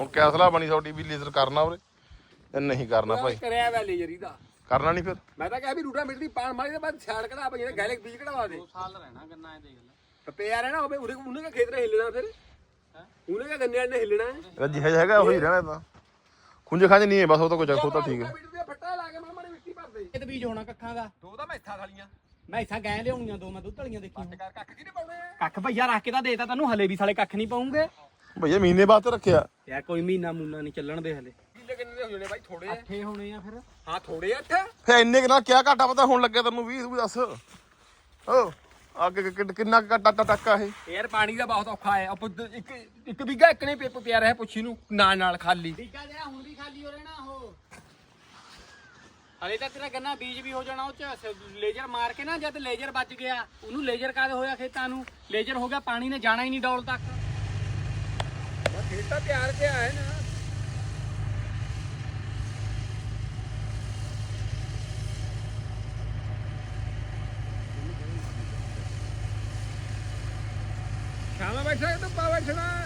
ਹੁਣ ਕਿਆ ਸਲਾਹ ਬਣੀ ਤੁਹਾਡੀ ਵੀ ਲੇਜ਼ਰ ਕਰਨਾ ਉਰੇ? ਤੇ ਨਹੀਂ ਕਰਨਾ ਭਾਈ। ਕਰਿਆ ਵੈ ਲੇਜਰੀ ਦਾ ਕਰਨਾ ਨਹੀਂ ਫਿਰ? ਮੈਂ ਤਾਂ ਕਿਹਾ ਵੀ ਰੂਟਾ ਮਿੱਟੀ ਪਾਣ ਮਾਰੀ ਦੇ ਬਾਅਦ ਛਾੜ ਕਢਾ ਪਈ ਗੈਲੇ ਬੀਜ ਕਢਵਾ ਦੇ। ਸਾਲ ਰਹਿਣਾ ਗੰਨਾ ਇਹ ਦੇਖ ਲੈ। ਤੇ ਪਿਆ ਰਹਿਣਾ ਹੋਵੇ ਉਹਨੇ ਉਹਨੇ ਕਾ ਖੇਤ ਹਿੱਲਣਾ ਫਿਰ। ਉਹਨੇ ਕਾ ਗੰਨੇ ਨੇ ਹਿੱਲਣਾ ਹੈ। ਇਹਦਾ ਜਿਹੇ ਜਿਹਾ ਹੈਗਾ ਉਹੀ ਰਹਿਣਾ ਤਾਂ। ਖੁੰਝੇ ਖਾਂਜ ਨਹੀਂ ਹੈ ਬਸ ਉਹ ਤਾਂ ਕੋਈ ਚੱਕ ਤਾਂ ਠੀਕ ਹੈ। ਦੇ ਫੱਟਾ ਲਾ ਕੇ ਮਾੜੀ ਮਿੱਟੀ ਭਰ ਦੇ। ਇਹ ਤੇ ਬੀਜ ਹੋਣਾ ਕੱਖਾਂ ਦਾ। ਦੋ ਤਾਂ ਮੈਥਾ ਖਾਲੀਆਂ ਮੈਂ ਇੱਥਾ ਗਏ ਲਿਆਉਣੀਆਂ ਦੋ ਮੈਂ ਦੁੱਧ ਵਾਲੀਆਂ ਦੇਖੀ ਕਰ ਕੱਖ ਕਿਹਨੇ ਪਾਉਣੇ। ਆ ਕੱਖ ਭਈਆ ਰੱਖ ਕੇ ਤਾਂ ਦੇਤਾ ਤੈਨੂੰ ਹਲੇ ਵੀ ਸਾਲੇ ਕੱਖ ਨਹੀਂ ਪਾਉਂਗੇ। ਭਈਆ ਮਹੀਨੇ ਬਾਅਦ ਤੇ ਰੱਖਿਆ। ਯਾਰ ਕੋਈ ਮਹੀਨਾ ਮੂਨਾ ਨਹੀਂ ਚੱਲਣ ਦੇ ਹਲੇ। ਕਿੱਲੇ ਕਿੰਨੇ ਦੇ ਹੋ ਜਾਣੇ ਬਾਈ ਥੋੜੇ ਆ ਅੱਠੇ ਹੋਣੇ ਆ ਫਿਰ। ਹਾਂ ਥੋੜੇ ਆ ਇੱਥੇ ਫੇ ਇੰਨੇ ਕਿ ਨਾਲ ਕਿਆ ਘਾਟਾ ਪਤਾ ਹੁਣ ਲੱਗਿਆ ਤੈਨੂੰ 20 ਤੂੰ ਵੀ ਦੱਸ। ਓ ਅੱਗੇ ਕਿੰਨਾ ਘਾਟਾ ਟੱਕਾ ਇਹ? ਯਾਰ ਪਾਣੀ ਦਾ ਬਹੁਤ ਔਖਾ ਹੈ। ਆਪਾਂ ਇੱਕ ਇੱਕ ਵੀਗਾ ਇੱਕ ਨੇ ਪੇਪ ਪਿਆ ਰਿਹਾ ਪੁੱਛੀ ਨੂੰ ਨਾਲ ਨਾਲ ਖਾਲੀ। ਠੀਕਾ ਜਿਹਾ ਹੁਣ ਵੀ ਖਾਲੀ ਹੋ ਰਹਿਣਾ ਉਹ। ਹਲੇ ਤਾਂ ਤੇਰਾ ਗੰਨਾ ਬੀਜ ਵੀ ਹੋ ਜਾਣਾ ਉਹ ਚ। ਲੇਜ਼ਰ ਮਾਰ ਕੇ ਨਾ ਜਦ ਲੇਜ਼ਰ ਵੱਜ ਗਿਆ ਉਹਨੂੰ ਲੇਜ਼ਰ ਕਾਦ ਹੋਇਆ ਖੇਤਾਂ ਨੂੰ? ਲੇਜ਼ਰ ਹੋ ਗਿਆ ਪਾਣੀ ਨੇ ਜਾਣਾ ਹੀ ਨਹੀਂ ਡੋਲ ਤੱਕ। ਖੇਤ ਤਾਂ ਤਿਆਰ ਪਿਆ ਹੈ ਨਾ। ਸ਼ਾਮਾ ਬੈਠਾ ਤਾਂ ਪਾ ਬੈਠਣਾ।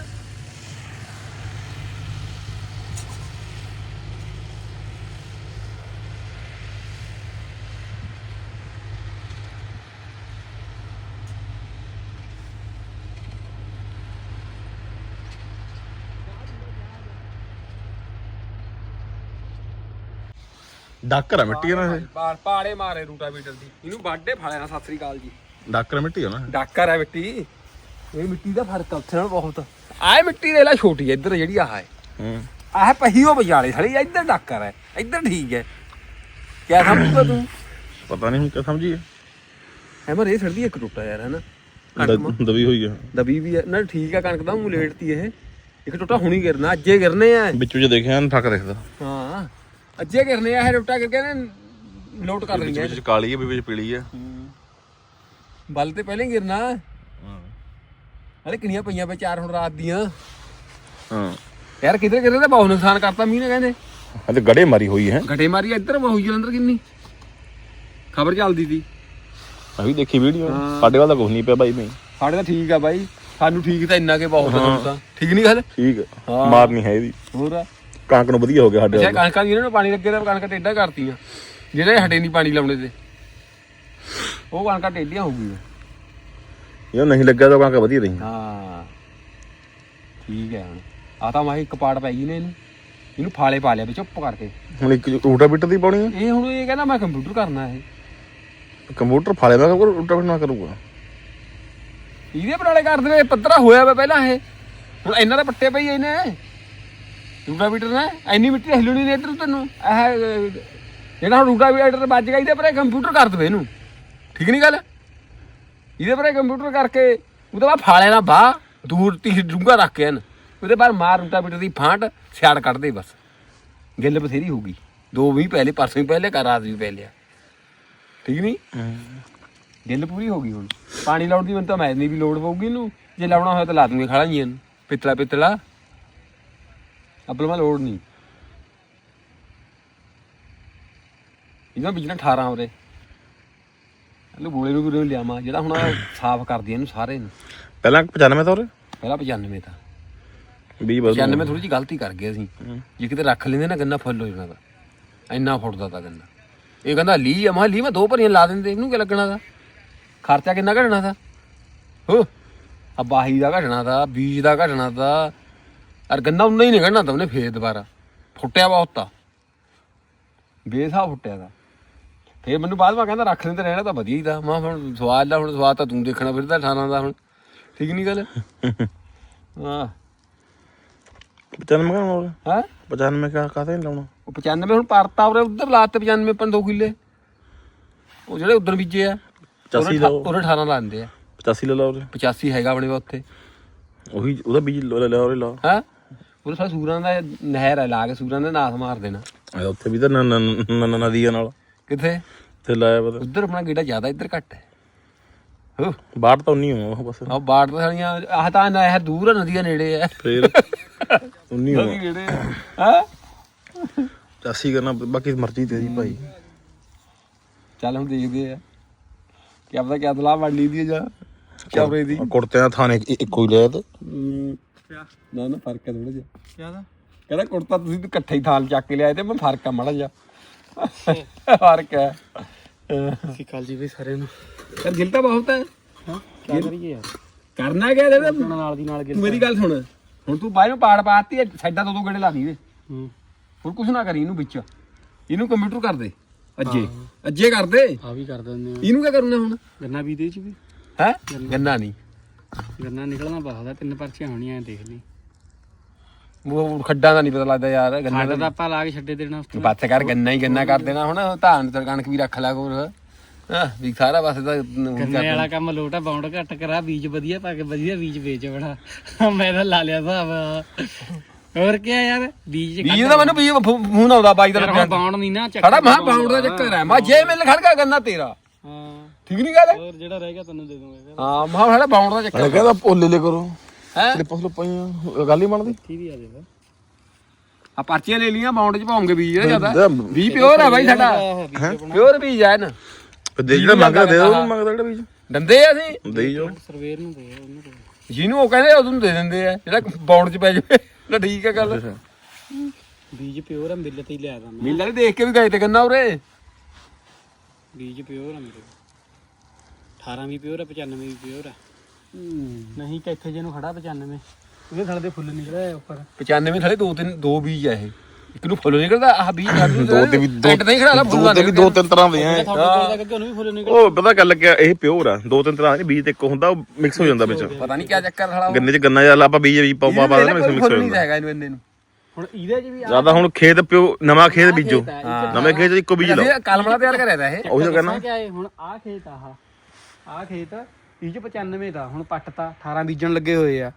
ਡਾਕਰ ਹੈ ਮਿੱਟੀ ਨਾ ਇਹ ਬਾਲ ਪਾੜੇ ਮਾਰੇ ਰੂਟਾ ਬੀਟਰ ਦੀ। ਇਹਨੂੰ ਬਾਡੇ ਫਾਲਿਆ ਸਤਿ ਸ੍ਰੀ ਅਕਾਲ ਜੀ। ਡਾਕਰ ਮਿੱਟੀ ਨਾ ਡਾਕਰ ਹੈ ਮਿੱਟੀ। ਇਹ ਮਿੱਟੀ ਦਾ ਫ਼ਰਕ ਆ ਉੱਥੇ ਨਾਲ ਬਹੁਤ। ਆਹ ਮਿੱਟੀ ਦੇ ਲੈ ਛੋਟੀ ਹੈ ਇੱਧਰ ਜਿਹੜੀ ਆਹ ਹੈ। ਹੂੰ। ਆਹ ਪਹੀਓ ਵਿਚਾਲੇ ਸਾਲੀ ਇੱਧਰ ਡਾਕਰ ਹੈ ਇੱਧਰ ਠੀਕ ਹੈ। ਕਿਆ ਸਮਝਦਾ ਤੂੰ? ਪਤਾ ਨਹੀਂ ਹੁਣ ਕਿਆ ਸਮਝੀਏ। ਐਮਰ ਇਹ ਸੜਦੀ ਇੱਕ ਟੁੱਟਾ ਯਾਰ ਹਨਾ ਕਣਕ ਮਾ- ਦ- ਦਬੀ ਹੋਈ ਹੈ ਦਬੀ ਵੀ ਹੈ ਨਾ ਠੀਕ ਹੈ ਕਣਕ ਦਾ ਮੂੰਹ ਲੇਟਤੀ ਇਹ। ਇੱਕ ਟੁੱਟਾ ਹੁਣੀ ਗਿਰਨਾ ਅੱਜੇ ਗਿਰਨੇ ਆ। ਵਿੱਚੋਂ ਜੇ ਦੇਖਿਆ ਨਾ ਠੱਕ ਦਿਖਦਾ। ਹਾਂ। ਅੱਜੇ ਗਿਰਨੇ ਆ ਇਹ ਟੁੱਟਾ ਕਰਕੇ ਨੇ ਲੋਟ ਕਰ ਵਿੱਚ ਲੈਣੀ ਵਿੱਚ ਕਾਲੀ ਹੈ ਵਿੱਚ ਪੀਲੀ ਹੈ। ਬਲ ਤੇ ਪਹਿਲੇ ਹੀ ਗਿਰਨਾ। ਹਲੇ ਕਿੰਨੀਆਂ ਪਈਆਂ ਵੇ ਚਾਰ ਹੁਣ ਰਾਤ ਦੀਆਂ। ਹਾਂ। ਯਾਰ ਕਿਧਰ ਕਿਧਰ ਤਾਂ ਬਹੁਤ ਨੁਕਸਾਨ ਕਰਤਾ ਮੀਂਹ ਨੇ ਕਹਿੰਦੇ। ਹਾਂ ਤੇ ਗੜੇ ਮਾਰੀ ਹੋਈ ਹੈ। ਘਟੇ ਮਾਰੀ ਇੱਧਰ ਬਹੁ ਜਲੰਧਰ ਕਿੰਨੀ। ਖਬਰ ਚੱਲਦੀ ਸੀ। ਮੈਂ ਵੀ ਦੇਖੀ ਵੀਡੀਓ। ਸਾਡੇ ਵੱਲ ਤਾਂ ਕੁਝ ਨਹੀਂ ਪਿਆ ਬਾਈ ਮੈਂ ਸਾਡੇ ਤਾਂ ਠੀਕ ਆ ਬਾਈ। ਸਾਨੂੰ ਠੀਕ ਤਾਂ ਇੰਨਾ ਕੇ ਬਹੁਤ ਆ ਠੀਕ ਨਹੀਂ ਗੱਲ? ਠੀਕ। ਹੈ। ਹਾਂ। ਮਾਰ ਨਹੀਂ ਹੈ ਇਹਦੀ। ਹੋਰ ਆ? ਕਣਕ ਨੂੰ ਵਧੀਆ ਹੋ ਗਿਆ ਸਾਡੇ ਅੱਛਾ ਵੱਲ। ਕਣਕਾਂ ਦੀ ਇਹਨਾਂ ਨੂੰ ਪਾਣੀ ਲੱਗੇ ਤਾਂ ਕਣਕਾਂ ਟੇਡਾ ਕਰਤੀਆਂ। ਜਿਹੜੇ ਹਟੇ ਨਹੀਂ ਪਾਣੀ ਲਾਉਣੇ ਤੇ। ਉਹ ਕਣਕਾਂ ਟੇਡੀਆਂ ਹੋ ਗਈਆਂ। ਇਹ ਨਹੀਂ ਲੱਗਿਆ ਤਾਂ ਕਣਕ ਵਧੀਆ ਰਹੀ। ਹਾਂ। ਠੀਕ ਹੈ ਹੁਣ। ਆ ਤਾਂ ਮੈਂ ਇੱਕ ਪਾੜ ਪੈ ਗਈ ਨੇ ਇਹਨੂੰ। ਇਹਨੂੰ ਫਾਲੇ ਪਾ ਲਿਆ ਵਿੱਚ ਚੁੱਪ ਕਰਕੇ। ਹੁਣ ਇੱਕ ਰੂਟਾ ਬਿੱਟ ਦੀ ਪਾਉਣੀ ਇਹ ਹੁਣ ਇਹ ਕਹਿੰਦਾ ਮੈਂ ਕੰਪਿਊਟਰ ਕਰਨਾ ਇਹ। ਕੰਪਿਊਟਰ ਫਾਲੇ ਮੈਂ ਕੋਈ ਰੂਟਾ ਬਿੱਟ ਨਾ ਕਰੂਗਾ। ਇਹਦੇ ਪਰਾਲੇ ਕਰ ਦੇਵੇ ਪੱਧਰਾ ਹੋਇਆ ਵਾ ਪਹਿਲਾਂ ਇਹ। ਹੁਣ ਇਹਨਾਂ ਦੇ ਪੱਟੇ ਪਈ ਇਹਨੇ। ਰੂਟਾ ਬੀਟਰ ਨੇ ਐਨੀ ਮਿੱਟੀ ਹਿੱਲਣੀ ਨਹੀਂ ਇੱਧਰ ਤੈਨੂੰ। ਇਹ ਜਿਹੜਾ ਹੁਣ ਰੂਟਾ ਬੀਟਰ ਵੱਜ ਗਿਆ ਇਹਦੇ ਪਰੇ ਕੰਪਿਊਟਰ ਕਰ ਦੇਵੇ ਇਹਨੂੰ। ਠੀਕ ਨਹੀਂ ਗੱਲ? ਇਹਦੇ ਪਰੇ ਕੰਪਿਊਟਰ ਕਰਕੇ ਉਹਦੇ ਬਾਅਦ ਫਾਲੇ ਨਾ ਬਾਹ ਦੂਰ ਤੀ ਡੂੰਗਾ ਰੱਖ ਕੇ ਇਹਨ। ਉਹਦੇ ਬਾਅਦ ਮਾਰ ਰੂਟਾ ਬੀਟਰ ਦੀ ਫਾਂਟ ਸਿਆੜ ਕੱਢ ਦੇ ਬਸ। ਗਿੱਲ ਬਥੇਰੀ ਹੋਊਗੀ ਦੋ ਵੀ ਪਹਿਲੇ ਪਰਸੋਂ ਹੀ ਪਹਿਲੇ ਕਰ ਰਾਤ ਵੀ ਪਹਿਲੇ ਠੀਕ ਨਹੀਂ ਗਿੱਲ ਪੂਰੀ ਹੋ ਗਈ ਹੁਣ। ਪਾਣੀ ਲਾਉਣ ਦੀ ਮੈਨੂੰ ਤਾਂ ਮੈਂ ਨਹੀਂ ਵੀ ਲੋੜ ਪਊਗੀ ਇਹਨੂੰ। ਜੇ ਲਾਉਣਾ ਹੋਇਆ ਤਾਂ ਲਾ ਦੂੰਗੇ ਖੜਾ ਜੀਆਂ ਨੂੰ। ਪਿੱਤਲਾ ਪਿੱਤਲਾ ਲੋੜ ਨਹੀਂ। ਇਹਦਾ ਬਿਜਣਾ 18 ਹੋਰੇ ਇਹਨੂੰ ਗੋਲੇ ਨੂੰ ਵੀ ਲਿਆਵਾਂ? ਜਿਹੜਾ ਹੁਣ ਸਾਫ਼ ਕਰਦੀ ਇਹਨੂੰ ਸਾਰੇ ਨੂੰ। ਪਹਿਲਾਂ 95 ਤਾਂ ਉਰੇ? ਪਹਿਲਾਂ 95 ਤਾਂ। 20 ਬਸ। 95 ਥੋੜੀ ਜਿਹੀ ਗਲਤੀ ਕਰ ਗਏ ਅਸੀਂ। ਜੇ ਕਿਤੇ ਰੱਖ ਲੈਂਦੇ ਨਾ ਗੰਨਾ ਫੁੱਲ ਹੋ ਜਾਣਾ ਦਾ ਇੰਨਾ ਫੁੱਟਦਾ ਤਾਂ ਗੰਨਾ। ਇਹ ਕਹਿੰਦਾ ਲੀ ਆ। ਮੈਂ ਲੀ ਮੈਂ ਦੋ ਭਰੀਆਂ ਲਾ ਦਿੰਦੇ। ਇਹਨੂੰ ਕੀ ਲੱਗਣਾ ਦਾ ਖਰਚਾ ਕਿੰਨਾ ਘਟਣਾ ਦਾ ਹੋ। ਆ ਬਾਹੀ ਦਾ ਘਟਣਾ ਦਾ ਬੀਜ ਦਾ ਘਟਣਾ ਦਾ ਅਰ ਗੰਨਾ ਉਨਾ ਹੀ ਨਹੀਂ ਘਟਣਾ ਤਾਂ ਉਹਨੇ ਫੇਰ ਦੁਬਾਰਾ। ਫੁੱਟਿਆ ਬਹੁਤ ਤਾਂ ਬੇਸਾ ਫੁੱਟਿਆ ਦਾ ਫੇਰ ਮੈਨੂੰ ਬਾਅਦ ਵਿੱਚ ਕਹਿੰਦਾ ਰੱਖ ਲੈਂਦੇ ਰਹਿਣਾ ਤਾਂ ਵਧੀਆ ਹੀ ਦਾ ਮੈਂ ਕਿਹਾ ਹੁਣ ਸਵਾਦ ਲਾ ਹੁਣ ਸਵਾਦ ਤਾਂ ਤੂੰ ਦੇਖਣਾ ਫਿਰਦਾ 18 ਦਾ ਹੁਣ। ਠੀਕ ਨਹੀਂ ਗੱਲ? ਹਾਂ। 95 ਕਾ ਹੋਰ ਹਾਂ? 95 ਕਾ ਨਹੀਂ ਲਾਉਣਾ? ਉਹ 95 ਹੁਣ ਪਰਤਾ ਉਰੇ ਉਧਰ ਲਾਤੇ 95 ਪਨ 2 ਕਿੱਲੇ। ਉਹ ਜਿਹੜੇ ਉਧਰ ਬੀਜੇ ਆ 85 ਉਹਨੇ ਲਓ। ਉਹਨੇ 18 ਲਾਉਂਦੇ ਆ। 85 ਲੈ ਲਾ ਉਰੇ। 85 ਹੈਗਾ ਆਪਣੇ ਕੋਲ ਉੱਥੇ। ਉਹੀ ਉਹਦਾ ਬੀਜ ਲੈ ਲੈ ਉਰੇ ਲਾ ਹਾਂ? ਉਹ ਸਾ ਸੂਰਾਂ ਦਾ ਨਹਿਰ ਹੈ ਲਾ ਕੇ ਸੂਰਾਂ ਦੇ ਨਾਸ ਮਾਰ ਦੇਣਾ। ਆ ਉੱਥੇ ਵੀ ਤਾਂ ਨ- ਨ- ਨ- ਨ- ਨਦੀਆਂ ਨਾਲ। ਕਿੱਥੇ? ਤੇ ਲਾਇਆ ਪਤਾ ਉਧਰ ਆਪਣਾ ਗੇੜਾ ਜ਼ਿਆਦਾ ਇੱਧਰ ਘੱਟ ਹੈ। ਹੋ। ਬਾੜ ਤਾਂ ਉਨੀ ਹੋ ਬਸ। ਆ ਬਾੜ ਤਾਂ ਸਾਲੀਆਂ ਆਹ ਤਾਂ ਨਹਿਰ ਦੂਰ ਆ ਨਦੀਆਂ ਨੇੜੇ ਆ। ਫੇਰ ਉਨੀ ਹੋ ਨਦੀ ਨੇੜੇ ਆ। ਹਾਂ? ਕਰਨਾ ਬਾਕੀ ਮਰਜ਼ੀ ਤੇਰੀ ਭਾਈ। ਚੱਲ ਹੁਣ ਦੇਖਦੇ ਆ। ਕੀ ਪਤਾ ਕਿਆ ਦਲਾ ਵੜ ਲਈ ਦੀ ਜਾਂ ਕੈਮਰੇ ਦੀ ਕੁੜਤਿਆਂ ਥਾਣੇ ਇੱਕ- ਇੱਕੋ ਹੀ ਲਿਆ ਤੇ। ਹਮ, ਨਾ ਨਾ ਫ਼ਰਕ ਹੈ ਥੋੜਾ ਜਿਹਾ। ਕਿਆ ਦਾ? ਕਹਿੰਦਾ ਕੁੜਤਾ ਤੁਸੀਂ ਤਾਂ ਇਕੱਠੇ ਹੀ ਥਾਲ ਚੱਕ ਕੇ ਲਿਆਏ ਤੇ ਮੈਂ ਫ਼ਰਕ ਆ ਮਾੜਾ ਜਿਹਾ। ਫ਼ਰਕ ਹੈ। ਸਿਕਲ ਜੀ ਵੀ ਸਾਰੇ ਨੂੰ। ਯਾਰ ਗਿਲ ਤਾਂ ਬਹੁਤ ਹੈ। ਹਾਂ ਕੀ ਕਰੀਏ ਯਾਰ? ਕਰਨਾ ਕਿਆ ਇਹਦਾ ਨਾਲ ਦੀ ਨਾਲ ਗਿਰ ਮੇਰੀ ਗੱਲ ਸੁਣ। ਹੁਣ ਤੂੰ ਬਾਹਰੋਂ ਪਾੜ ਪਾਤੀ ਹੈ, ਸਾਈਡਾਂ ਤੋਂ ਦੋ ਗੇੜੇ ਲਾ ਦੀ ਦੇ ਹੂੰ। ਹੁਣ ਕੁਛ ਨਾ ਕਰੀ ਇਹਨੂੰ ਵਿੱਚ। ਇਹਨੂੰ ਕੰਪਿਊਟਰ ਕਰ ਦੇ ਅੱਜੇ। ਅੱਜੇ ਕਰ ਦੇ। ਆ ਵੀ ਕਰ ਦਿੰਦੇ ਆ। ਇਹਨੂੰ ਕੀ ਕਰਨਾ ਹੁਣ? ਗੰਨਾ ਵੀ ਦੇ ਚ ਵੀ। ਹੈ? ਗੰਨਾ ਨਹੀਂ। ਗੰਨਾ ਨਿਕਲਣਾ ਬਾਹਦਾ ਤਿੰਨ ਪਰਚੀਆਂ ਹੋਣੀਆਂ ਐ ਦੇਖ ਲਈ। ਉਹ ਖੱਡਾਂ ਦਾ ਨਹੀਂ ਪਤਾ ਲੱਗਦਾ ਯਾਰ ਗੰਨਾ ਸਾਡਾ ਦਾ ਆਪਾਂ ਲਾ ਕੇ ਛੱਡੇ ਦੇਣਾ ਉਸ ਤੋਂ ਬੱਤ ਕਰ ਗੰਨਾ ਹੀ ਗੰਨਾ ਕਰ ਦੇਣਾ ਹੁਣ ਧਾਨ ਤੇ ਕਣਕ ਵੀ ਰੱਖ ਲੈ ਕੋਲ ਹਾਂ ਵੀ ਸਾਰਾ ਬਸ ਤਾਂ ਗੰਨੇ ਵਾਲਾ ਕੰਮ ਲੋਟਾ ਬਾਉਂਡ ਘੱਟ ਕਰਾ ਬੀਜ ਵਧੀਆ ਪਾ ਕੇ ਵਧੀਆ ਬੀਜ ਵੇਚ ਬਣਾ। ਮੈਂ ਤਾਂ ਲਾ ਲਿਆ ਹਿਸਾਬ। ਹੋਰ ਕੀ ਯਾਰ ਬੀਜ ਬੀਜ ਦਾ ਮੈਨੂੰ ਬੀਜ ਫੋਨ ਆਉਂਦਾ ਬਾਈ ਦਾ ਬਾਉਂਡ ਨਹੀਂ ਨਾ ਚੱਕ ਖੜਾ ਮਹਾ ਬਾਉਂਡ ਦਾ ਚੱਕਰ ਹੈ ਮਾ ਜੇ ਮਿਲ ਖੜ ਗਿਆ ਗੰਨਾ ਤੇਰਾ। ਹਾਂ। ਠੀਕ ਨਹੀਂ ਗੱਲ? ਹੋਰ ਜਿਹੜਾ ਰਹਿ ਗਿਆ ਤੈਨੂੰ ਦੇ ਦੂੰਗਾ ਹਾਂ ਮਹਾ ਖੜਾ ਬਾਉਂਡ ਦਾ ਚੱਕਰ ਮੈਂ ਕਹਿੰਦਾ ਭੋਲੇ ਲੈ ਕਰੋ। ਹੈ? ਤੇ ਪਸਲੋ ਪਈਆਂ ਗੱਲ ਹੀ ਬਣਦੀ? ਕੀ ਵੀ ਆ ਜਾਏਗਾ ਆ ਪਰਚੀਆਂ ਲੈ ਲੀਆਂ ਬਾਉਂਡ ਚ ਪਾਉਂਗੇ ਬੀਜ ਜਿਹੜਾ ਜ਼ਿਆਦਾ। ਵੀ ਪਿਓਰ ਹੈ ਬਾਈ ਸਾਡਾ। ਪਿਓਰ। ਬੀਜ ਹੈ ਨਾ ਦੇ ਜਿਹੜਾ ਮੰਗਦਾ ਦੇ ਉਹ ਮੰਗਦਾ ਜਿਹੜਾ ਬੀਜ। ਦੰਦੇ ਆ ਅਸੀਂ। ਦੇਈ ਜਾਓ ਸਰਵੇਰ ਨੂੰ ਦੇ ਉਹਨੂੰ ਦੇ। ਜਿਹਨੂੰ ਉਹ ਕਹਿੰਦੇ ਉਹਨੂੰ ਦੇ ਦਿੰਦੇ ਆ। ਜਿਹੜਾ ਬਾਉਂਡ ਚ ਪੈ ਜਾਵੇ। ਤਾਂ ਠੀਕ ਹੈ ਗੱਲ। ਬੀਜ ਪਿਓਰ ਆ ਮਿਲ ਤੇ ਹੀ ਲਿਆ ਦਾ ਮੈਂ। ਮਿਲ ਵਾਲੇ ਦੇਖ ਕੇ ਵੀ ਗਏ ਤੇ ਗੰਨਾ ਉਰੇ। ਬੀਜ ਪਿਓਰ ਆ ਮੇਰੇ। 18 ਵੀ ਪਿਓਰ ਆ 95 ਵੀ ਪਿਓਰ ਆ। ਨਹੀਂ ਕਿ ਇੱਥੇ ਜਿਹਨੂੰ ਖੜਾ 95 ਉਹਦੇ ਥਲੇ ਦੇ ਫੁੱਲ ਨਿਕਲੇ ਆ ਉੱਪਰ। 95 ਥਲੇ ਦੋ ਤਿੰਨ ਦੋ ਬੀਜ ਆ ਇਹ। ਇੱਕ ਨੂੰ ਫੁੱਲ ਨਿਕਲਦਾ ਆਹ ਬੀਜ ਦੋ ਤੇ ਵੀ ਦੋ ਟੈਂਟ ਨਹੀਂ ਖੜਾ ਲਾ ਦੋ ਤੇ ਵੀ ਦੋ ਤਿੰਨ ਤਰ੍ਹਾਂ ਦੇ ਆ। ਤੁਹਾਡੇ ਕੋਲ ਜਾ ਕੇ ਉਹਨੂੰ ਵੀ ਫੁੱਲ ਨਿਕਲ। ਉਹ ਪਤਾ ਗੱਲ ਕਿਆ ਇਹ ਪਿਓਰ ਆ। ਦੋ ਤਿੰਨ ਤਰ੍ਹਾਂ ਦੇ ਬੀਜ ਤੇ ਇੱਕ ਹੁੰਦਾ ਉਹ ਮਿਕਸ ਹੋ ਜਾਂਦਾ ਵਿੱਚ। ਪਤਾ ਨਹੀਂ ਕੀ ਚੱਕਰ ਖੜਾ ਗੰਨੇ 'ਚ ਗੰਨਾ ਜਾਂ ਆਪਾਂ ਬੀਜ ਵੀ ਪਾ ਪਾ ਪਾ ਦੇਣਾ ਮਿਕਸ ਹੋ ਫੁੱਲ ਨਹੀਂ ਜਾਂਦਾ। ਹੈਗਾ ਇਹਨੂੰ ਇੰਨੇ ਨੂੰ। ਹੁਣ ਇਹਦੇ 'ਚ ਵੀ ਆ ਜ਼ਿਆਦਾ ਹੁਣ ਖੇਤ ਪਿਓ ਨਵਾਂ ਖੇਤ ਬੀਜੋ। ਨਵੇਂ ਖੇਤ 'ਚ ਇੱਕੋ ਬੀਜ ਲਾਓ। ਕਲਮਲਾ ਤਿਆਰ ਕਰਿਆ ਤਾ ਇਹ? ਉਹੀ ਤਾਂ ਕਹਿਣਾ ਹੁਣ ਆਹ ਖੇਤ ਆਹ। ਆਹ ਖੇਤ ਇਹ 'ਚ 95 ਦਾ ਹੁਣ ਪੱਟ ਤਾਂ 18 ਬੀਜਣ ਲੱਗੇ ਹੋਏ ਆ।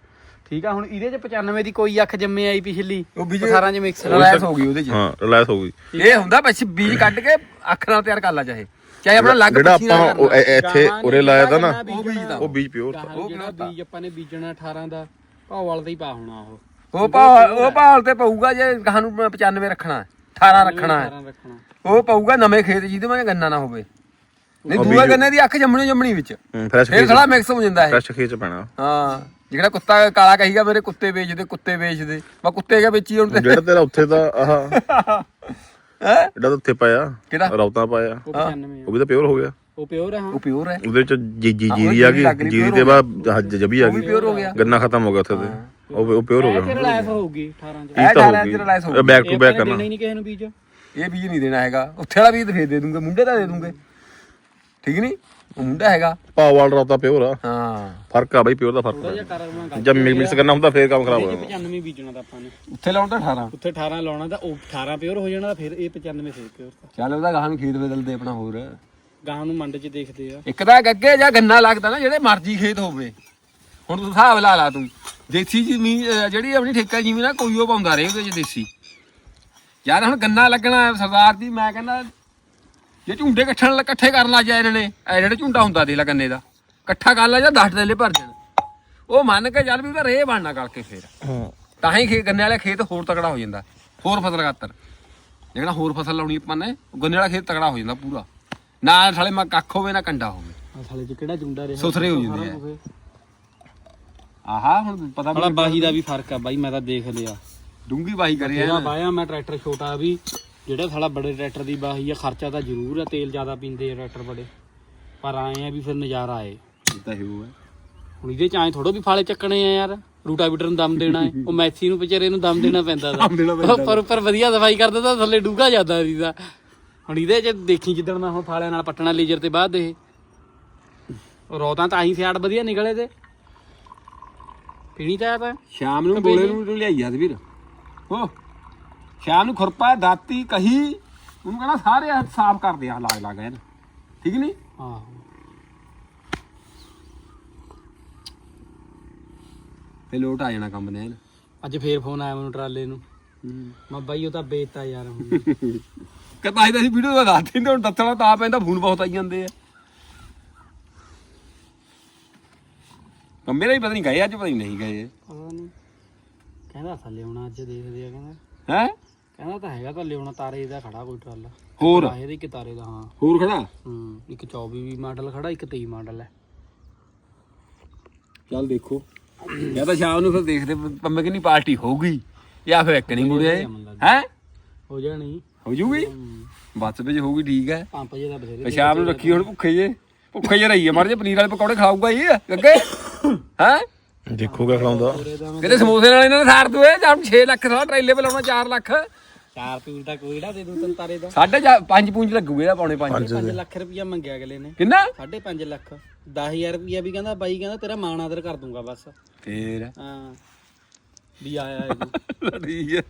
ਠੀਕ ਆ ਹੁਣ ਇਹਦੇ 'ਚ 95 ਦੀ ਕੋਈ ਅੱਖ ਜੰਮੇ ਆਈ ਪਿਛਲੀ ਉਹ ਬੀਜ 18 ਚ ਮਿਕਸ ਰਿਲੈਕਸ ਹੋ ਗਈ ਉਹਦੇ ਚ। ਹਾਂ ਰਿਲੈਕਸ ਹੋ ਗਈ। ਇਹ ਹੁੰਦਾ ਬਸ ਬੀਜ ਕੱਢ ਕੇ ਅੱਖ ਨਾਲ ਤਿਆਰ ਕਰ ਲਾ ਚਾਹੇ। ਚਾਹੇ ਆਪਣਾ ਲੱਗ ਜਿਹੜਾ ਆਪਾਂ ਉਹ ਇ- ਇੱਥੇ ਉਰੇ ਲਾਇਆ ਤਾਂ ਨਾ ਉਹ ਬੀਜ ਦਾ ਉਹ ਬੀਜ ਪਿਓਰ ਉਹ ਜਿਹੜਾ ਬੀਜ ਆਪਾਂ ਨੇ ਬੀਜਣਾ 18 ਦਾ ਭਾਅ ਵਾਲ ਦਾ ਹੀ ਪਾ ਹੋਣਾ ਉਹ। ਉਹ ਭਾਲ ਉਹ ਭਾਲ ਤੇ ਪਊਗਾ ਜੇ ਗਾਹ ਨੂੰ 95 ਰੱਖਣਾ ਹੈ, 18 ਰੱਖਣਾ ਹੈ। 18 ਰੱਖਣਾ। ਉਹ ਪਊਗਾ ਨਵੇਂ ਖੇਤ ਜਿਹਦੇ ਮੈਂ ਗੰਨਾ ਨਾ ਹੋਵੇ। ਨਹੀਂ ਦੂਆ ਗੰਨੇ ਦੀ ਅੱਖ ਜੰਮਣੀ ਜੰਮਣੀ ਵਿੱਚ। ਫਰੈਸ਼ ਫੇਰ ਖੇਤ ਖੜਾ ਮਿਕਸ ਹੋ ਜਾਂਦਾ ਹੈ ਫਰੈਸ਼ ਖੇਤ 'ਚ ਪੈਣਾ। ਹਾਂ ਜਿਹੜਾ ਕੁੱਤਾ ਕਾਲਾ ਕਹੀਗਾ ਮੇਰੇ ਕੁੱਤੇ ਵੇਚਦੇ ਕੁੱਤੇ ਵੇਚਦੇ। ਮੈਂ ਕੁੱਤੇ ਕੇ ਵੇਚੀ ਹੁਣ ਤੇ? ਜਿਹੜਾ ਤੇਰਾ ਉੱਥੇ ਦਾ ਆਹ ਹੈ? ਜਿਹੜਾ ਤਾਂ ਉੱਥੇ ਪਾਇਆ ਕਿਹੜਾ? ਰੌਤਾ ਪਾਇਆ। ਉਹ 95 ਉਹ ਵੀ ਤਾਂ ਪਿਓਰ ਹੋ ਗਿਆ। ਉਹ ਪਿਓਰ ਆ ਹਾਂ। ਉਹ ਪਿਓਰ ਹੈ। ਉਹਦੇ 'ਚ ਜੀ ਜੀ ਜੀਰੀ ਆ ਗਈ ਜੀਰੀ ਦੇ ਬਾਅਦ ਹੱਜ ਜਬੀ ਆ ਗਈ। ਪਿਓਰ ਹੋ ਗਿਆ। ਗੰਨਾ ਖਤਮ ਹੋ ਗਿਆ ਉੱਥੇ ਤੇ। ਉਹ ਉਹ ਪਿਓਰ ਹੋ ਇਹ ਗਿਆ ਤੇਰਾ ਲਾਈਫ ਹੋਊਗੀ 18 ਚ। ਇਹ ਤਾਂ ਇਹ ਹੋ ਗਈ ਬੈਕ ਟੂ ਬੈਕ ਦੇਣਾ ਕਰਨਾ। ਹੀ ਨਹੀਂ ਕਿਸੇ ਨੂੰ ਬੀਜ। ਇਹ ਬੀਜ ਨਹੀਂ ਦੇਣਾ ਹੈਗਾ। ਉੱਥੇ ਵਾਲਾ ਬੀਜ ਫੇਰ ਦੇ ਦੂੰਗੇ ਮੁੰਡੇ ਦਾ ਦੇ ਦੂੰਗੇ। ਠੀਕ ਨਹੀਂ ਉਹ ਮੁੰਡਾ ਹੈਗਾ। ਪਾਵ ਵਾਲ ਰੌਤਾ ਪਿਓਰ ਆ। ਹਾਂ। ਫ਼ਰਕ ਆ ਬਾਈ ਪਿਓਰ ਦਾ ਫ਼ਰਕ ਥੋੜਾ ਜਦ ਮਿਕਸ ਕਰਨਾ ਹੁੰਦਾ ਫੇਰ ਕੰਮ ਖਰਾਬ ਹੋ ਜਾਂਦਾ। 95 ਬੀਜਣਾ ਤਾਂ ਆਪਾਂ ਨੇ। ਉੱਥੇ ਲਾਉਣ ਤਾਂ 18 ਉੱਥੇ 18 ਲਾਉਣਾ ਤਾਂ ਉਹ 18 ਪਿਓਰ ਹੋ ਜਾਣਾ ਤਾਂ ਫਿਰ ਇਹ 95 ਫੇਰ ਪਿਓਰ ਤਾਂ। ਚੱਲ ਉਹਦਾ ਗਾਹਾਂ ਨੂੰ ਖੇਤ ਬਦਲਦੇ ਆਪਣਾ ਹੋਰ। ਗਾਂ ਨੂੰ ਮੰਡ 'ਚ ਦੇਖਦੇ ਆ। ਇੱਕ ਤਾਂ ਗੱਗੇ ਜਾਂ ਗੰਨਾ ਲੱਗਦਾ ਨਾ ਜਿਹੜੇ ਮਰਜ਼ੀ ਖੇਤ ਹੋਵੇ। ਹੁਣ ਤੂੰ ਹਿਸਾਬ ਲਾ ਲਾ ਤੂੰ। ਦੇਸੀ ਜ਼ਮੀਨ ਅਹ ਜਿਹੜੀ ਆਪਣੀ ਠੇਕਾ ਜ਼ਮੀਨ ਆ ਕੋਈ ਉਹ ਪਾਉਂਦਾ ਰਹੇ ਉਹਦੇ ਚ ਦੇਸੀ। ਯਾਰ ਹੁਣ ਗੰਨਾ ਲੱਗਣਾ ਸਰਦਾਰ ਜੀ ਮੈਂ ਕਹਿੰਦਾ ਜੇ ਝੁੰਡੇ ਇਕੱਠਣ ਲ- ਇਕੱਠੇ ਕਰਨ ਲੱਗ ਜਾਏ ਇਹਨਾਂ ਨੇ ਇਹ ਜਿਹੜੇ ਝੁੰਡਾ ਹੁੰਦਾ ਦੇਖ ਲੈ ਗੰਨੇ ਦਾ। ਇਕੱਠਾ ਕਰ ਲਾ ਜਾਂ 10 ਡੇਲੇ ਭਰ ਜਾਣ ਉਹ ਮੰਨ ਕੇ ਚੱਲ ਵੀ ਰੇਹ ਬਣਨਾ ਕਰਕੇ ਫੇਰ। ਹਾਂ। ਤਾਂ ਹੀ ਖੇ ਗੰਨੇ ਵਾਲਾ ਖੇਤ ਹੋਰ ਤਕੜਾ ਹੋ ਜਾਂਦਾ। ਹੋਰ ਫਸਲ ਖਾਤਰ। ਜਿਹੜਾ ਹੋਰ ਫਸਲ ਲਾਉਣੀ ਆਪਾਂ ਨੇ ਉਹ ਗੰਨੇ ਵਾਲਾ ਖੇਤ ਤਕੜਾ ਹੋ ਜਾਂਦਾ ਪੂਰਾ। ਨਾ ਸਾਲੇ ਮਾ ਕੱਖ ਹੋਵੇ ਨਾ ਕੰਡਾ ਹੋਵੇ। ਸਾਲੇ 'ਚ ਕਿਹੜਾ ਜੁੰਡਾ ਰਿਹਾ? ਸੁਥਰੇ ਹੋ ਜਾਂਦੇ ਆ। ਆਹਾ ਹੁਣ ਪਤਾ ਸਾਲਾ ਬਾਹੀ ਦਾ ਵੀ ਫ਼ਰਕ ਆ ਬਾਈ ਮੈਂ ਤਾਂ ਦੇਖ ਲਿਆ। ਡੂੰਗੀ ਬਾਈ ਕਰਿਆ ਬਾਇਆ ਮੈਂ ਟਰੈਕਟਰ ਛੋਟਾ ਵੀ। ਜਿਹੜਾ ਸਾਲਾ ਬੜੇ ਟਰੈਕਟਰ ਦੀ ਬਾਹੀ ਆ ਖਰਚਾ ਤਾਂ ਜ਼ਰੂਰ ਆ ਤੇਲ ਜ਼ਿਆਦਾ ਪੀਂਦੇ ਆ ਟਰੈਕਟਰ ਬੜੇ। ਪਰ ਆਏ ਆ ਵੀ ਫਿਰ ਨਜ਼ਾਰਾ ਆਏ। ਤਾਂ ਹੀ ਹੈ ਹੁਣ ਇਹਦੇ ਚ ਆਏ ਥੋੜੋ ਵੀ ਫਾਲੇ ਚੱਕਣੇ ਆ ਯਾਰ। ਰੂਟਾਵੀਟਰ ਨੂੰ ਦਮ ਦੇਣਾ ਹੈ। ਉਹ ਮੈਥੀ ਨੂੰ ਵਿਚਾਰੇ ਨੂੰ ਦਮ ਦੇਣਾ ਪੈਂਦਾ ਦਾ ਪਰ ਪਰ ਵਧੀਆ ਸਫ਼ਾਈ ਕਰਦਾ ਤਾਂ ਥੱਲੇ ਡੂਗਾ ਜਾਂਦਾ ਸੀਦਾ ਹੁਣ ਇਹਦੇ ਚ ਦੇਖੀ ਜਿੱਦਣ ਦਾ ਹੁਣ ਫਾਲਿਆਂ ਨਾਲ ਪੱਟਣਾ ਲੇਜਰ ਤੇ ਬਾਅਦ ਇਹ। ਰੋਦਾਂ ਤਾਂ ਆਹੀ ਸਿਆੜ ਵਧੀਆ ਨਿਕਲੇ ਤੇ। ਪੀਣੀ ਤਾਂ ਆ ਤਾਂ। ਸ਼ਾਮ ਨੂੰ ਗੋਲੇ ਨੂੰ ਲਿਆਈ ਆ ਵੀਰ। ਹੋ। ਸ਼ਾਮ ਨੂੰ ਖੁਰਪਾ ਦਾਤੀ ਕਹੀ। ਉਹਨੂੰ ਕਹਿੰਦਾ ਸਾਰੇ ਹੱਥ ਸਾਫ਼ ਕਰ ਦੇ ਆ ਲਾਗ ਲਾਗ ਇਹਨ ਠੀਕ ਨਹੀਂ? ਆਹੋ। ਤੇ ਲੋਟ ਆ ਜਾਣਾ ਕੰਮ ਨੇ ਅੱਜ ਫੇਰ ਫੋਨ ਆਇਆ ਮੈਨੂੰ ਟਰਾਲੇ ਨੂੰ। ਮੈਂ ਬਾਈ ਉਹ ਤਾਂ ਵੇਚਤਾ ਯਾਰ ਹੁਣ। ਕਹਿੰਦਾ ਇਹਦਾ ਸੀ ਵੀਡੀਓ ਦਾ ਦੱਸ ਦਿੰਦੇ ਹੁਣ ਦੱਸਣਾ ਤਾਂ ਪੈਂਦਾ ਫੋਨ ਬਹੁਤ ਆਈ ਜਾਂਦੇ ਆ। ਕੰਮੇ ਦਾ ਹੀ ਪਤਾ ਨਹੀਂ ਗਏ ਅੱਜ ਪਤਾ ਨਹੀਂ ਨਹੀਂ ਗਏ। ਪਤਾ ਨਹੀਂ। ਕਹਿੰਦਾ ਥੱਲੇ ਆਉਣਾ ਅੱਜ ਦੇਖਦੇ ਆ ਕਹਿੰਦਾ। ਹੈ? ਕਹਿੰਦਾ ਤਾਂ ਹੈਗਾ ਤਾਂ ਲਿਆਉਣਾ ਤਾਰੇ ਦਾ ਖੜਾ ਕੋਈ ਟਰਾਲਾ। ਹੋਰ? ਆਹੇ ਦੇ ਇੱਕ ਤਾਰੇ ਦਾ ਹਾਂ। ਹੋਰ ਖੜਾ? ਹੂੰ ਇੱਕ 24 ਵੀ ਮਾਡਲ ਖੜਾ ਇੱਕ 23 ਮਾਡਲ ਹੈ। ਚੱਲ ਦੇਖੋ। ਜਾਂ ਤਾਂ ਸ਼ਾਮ ਨੂੰ ਫਿਰ ਦੇਖਦੇ ਪੰਮੇ ਕਿੰਨੀ ਪਾਰਟੀ ਹੋਊਗੀ। ਜਾਂ ਫਿਰ ਇੱਕ ਨਹੀਂ ਮੁੜਿਆ ਹੈ? ਹੋ ਜਾਣੀ। ਹੋ ਜੂਗੀ? ਬੱਸ ਵਿੱਚ ਹੋਊਗੀ ਠੀਕ ਹੈ। ਪੰਪ ਜੇ ਦਾ ਬਥੇਰੇ ਸ਼ਾਮ ਨੂੰ ਰੱਖੀ ਹੁਣ ਭੁੱਖੇ ਜੇ। ਭੁੱਖੇ ਜੇ ਰਹੀਏ ਮਾਰ ਜੇ ਪਨੀਰ ਵਾਲੇ ਪਕੌੜੇ ਖਾਊਗਾ ਹੀ ਅੱਗੇ। ਹੈ? ਦੇਖੂਗਾ ਖਲਾਉਂਦਾ। ਕਿਤੇ ਸਮੋਸੇ ਨਾਲ ਇਹਨਾਂ ਨੇ ਸਾਰ ਦੂਏ ਜਾਂ 6 ਲੱਖ ਦਾ ਟਰੇਲੇ ਲਾਉਣਾ 4 ਲੱਖ। ਚਾਰ ਤੂਲ ਦਾ ਕੋਈ ਨਾ ਦੇ ਦੂੰ ਤਨ ਤਾਰੇ ਦਾ। ਸਾਢੇ 5 ਪੂੰਜ ਲੱਗੂਗੇ ਇਹਦਾ ਪੌਣੇ 5 5 ਲੱਖ ਰੁਪਇਆ ਮੰਗਿਆ ਅਗਲੇ ਨੇ। ਕਿੰਨਾ? 5.5 ਲੱਖ। 10000 ਰੁਪਇਆ ਵੀ ਕਹਿੰਦਾ ਬਾਈ ਕਹਿੰਦਾ ਤੇਰਾ ਮਾਣ ਆਦਰ ਕਰ ਦੂੰਗਾ ਬਸ। ਫੇਰ? ਹਾਂ। ਵੀ ਆਇਆ ਹੈ ਤੂੰ ਠੀਕ ਹੈ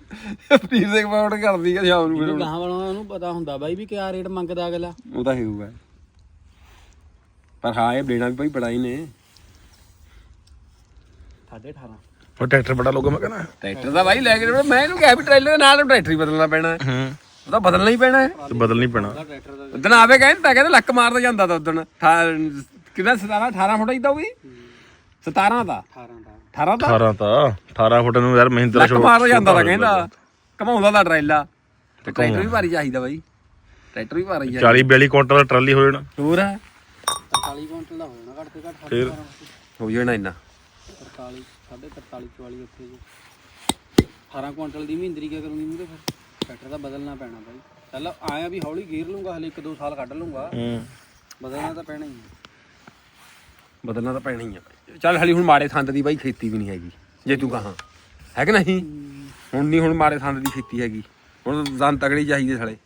ਦੇ ਪਕੌੜੇ ਕਰਦੀ ਹੈ ਸ਼ਾਮ ਨੂੰ ਫਿਰ। ਇਹਨੂੰ ਗਾਹਾਂ ਵਾਲਾ ਉਹਨੂੰ ਪਤਾ ਹੁੰਦਾ ਬਾਈ ਵੀ ਕਿਆ ਰੇਟ ਮੰਗਦਾ ਅਗਲਾ। ਉਹ ਤਾਂ ਹੋਊਗਾ। ਪਰ ਹਾਂ ਇਹ ਬੇੜਾ ਵੀ ਭਾਈ ਬੜਾ ਹੀ ਨੇ। 18.5 ਉਹ ਟਰੈਕਟਰ ਬੜਾ ਲੋਗਾ ਮੈਂ ਕਹਿੰਦਾ ਟਰੈਕਟਰ ਦਾ ਭਾਈ ਲੈ ਕੇ ਜਾਣਾ। ਮੈਂ ਇਹਨੂੰ ਕਿਹਾ ਵੀ ਟਰੇਲੇ ਦੇ ਨਾਲ ਟਰੈਕਟਰ ਹੀ ਬਦਲਣਾ ਪੈਣਾ। ਹੈ। ਹੂੰ ਉਹ ਤਾਂ ਬਦਲਣਾ ਹੀ ਪੈਣਾ। ਹੈ ਤੇ ਬਦਲ ਨਹੀਂ ਪੈਣਾ। ਟਰੈਕਟਰ ਦਾ ਉਦਣ ਆਵੇ ਕਹਿੰਦਾ ਕਹਿੰਦਾ ਲੱਕ ਮਾਰਦਾ ਜਾਂਦਾ ਤਾਂ ਉਦਣ ਕਿੰਨਾ 17 18 ਫੁੱਟ ਹੀ ਤਾਂ ਉਹ ਵੀ? 17 ਦਾ। 18 ਦਾ? 18 ਦਾ 18 ਤਾਂ। 18 ਫੁੱਟ ਨੂੰ ਯਾਰ ਮਹਿੰਦਰਾ ਲੱਕ ਮਾਰਦਾ ਜਾਂਦਾ ਤਾਂ ਕਹਿੰਦਾ। ਘਮਾਉਂਦਾ ਦਾ ਟਰੇਲਾ। ਤੇ ਟਰੈਕਟਰ ਵੀ ਭਾਰੀ ਚਾਹੀਦਾ ਬਾਈ। ਟਰੈਕਟਰ ਵੀ ਭਾਰੀ ਚਾਹੀਦਾ 40 42 ਕੁਇੰਟਲ ਦਾ ਟਰਾਲੀ ਹੋ ਜਾਣਾ। ਹੋਰ? ਹੈ 43 ਕੁਇੰਟਲ ਦਾ ਹੋ ਜਾਣਾ ਘੱਟ ਤੋਂ ਘੱਟ ਫਿਰ? ਹੋ ਜਾਣਾ ਇੰਨਾ। 43 43 44 ਉੱਥੇ ਜੀ। 18 ਕੁਇੰਟਲ ਦੀ ਮਹਿੰਦਰੀ ਕਿਆ ਕਰੂੰਗੀ ਮੂਰੇ ਫਿਰ? ਟਰੈਕਟਰ ਦਾ ਬਦਲਣਾ ਪੈਣਾ ਬਾਈ। ਚੱਲ ਆਇਆ ਵੀ ਹੌਲੀ ਗੇਰ ਲੂੰਗਾ ਹਲੇ 1-2 ਸਾਲ ਕੱਢ ਲੂੰਗਾ। ਹੂੰ। ਬਦਲਣਾ ਤਾਂ ਪੈਣਾ ਹੀ ਹੈ ਬਦਲਣਾ ਤਾਂ ਪੈਣਾ ਹੀ ਆ ਚੱਲ ਹਲੀ ਹੁਣ ਮਾੜੇ ਥੰਦ ਦੀ ਬਾਈ ਖੇਤੀ ਵੀ ਨਹੀਂ ਹੈਗੀ ਜੇ ਤੂੰ ਕਹਾਂ। ਹੈ ਕਿ ਨਹੀਂ? ਹੁਣ ਨਹੀਂ ਹੁਣ ਮਾੜੇ ਥੰਦ ਦੀ ਖੇਤੀ ਹੈਗੀ। ਹੁਣ ਦੰਦ ਤਗੜੀ ਚਾਹੀਦੇ ਸਾਲੇ।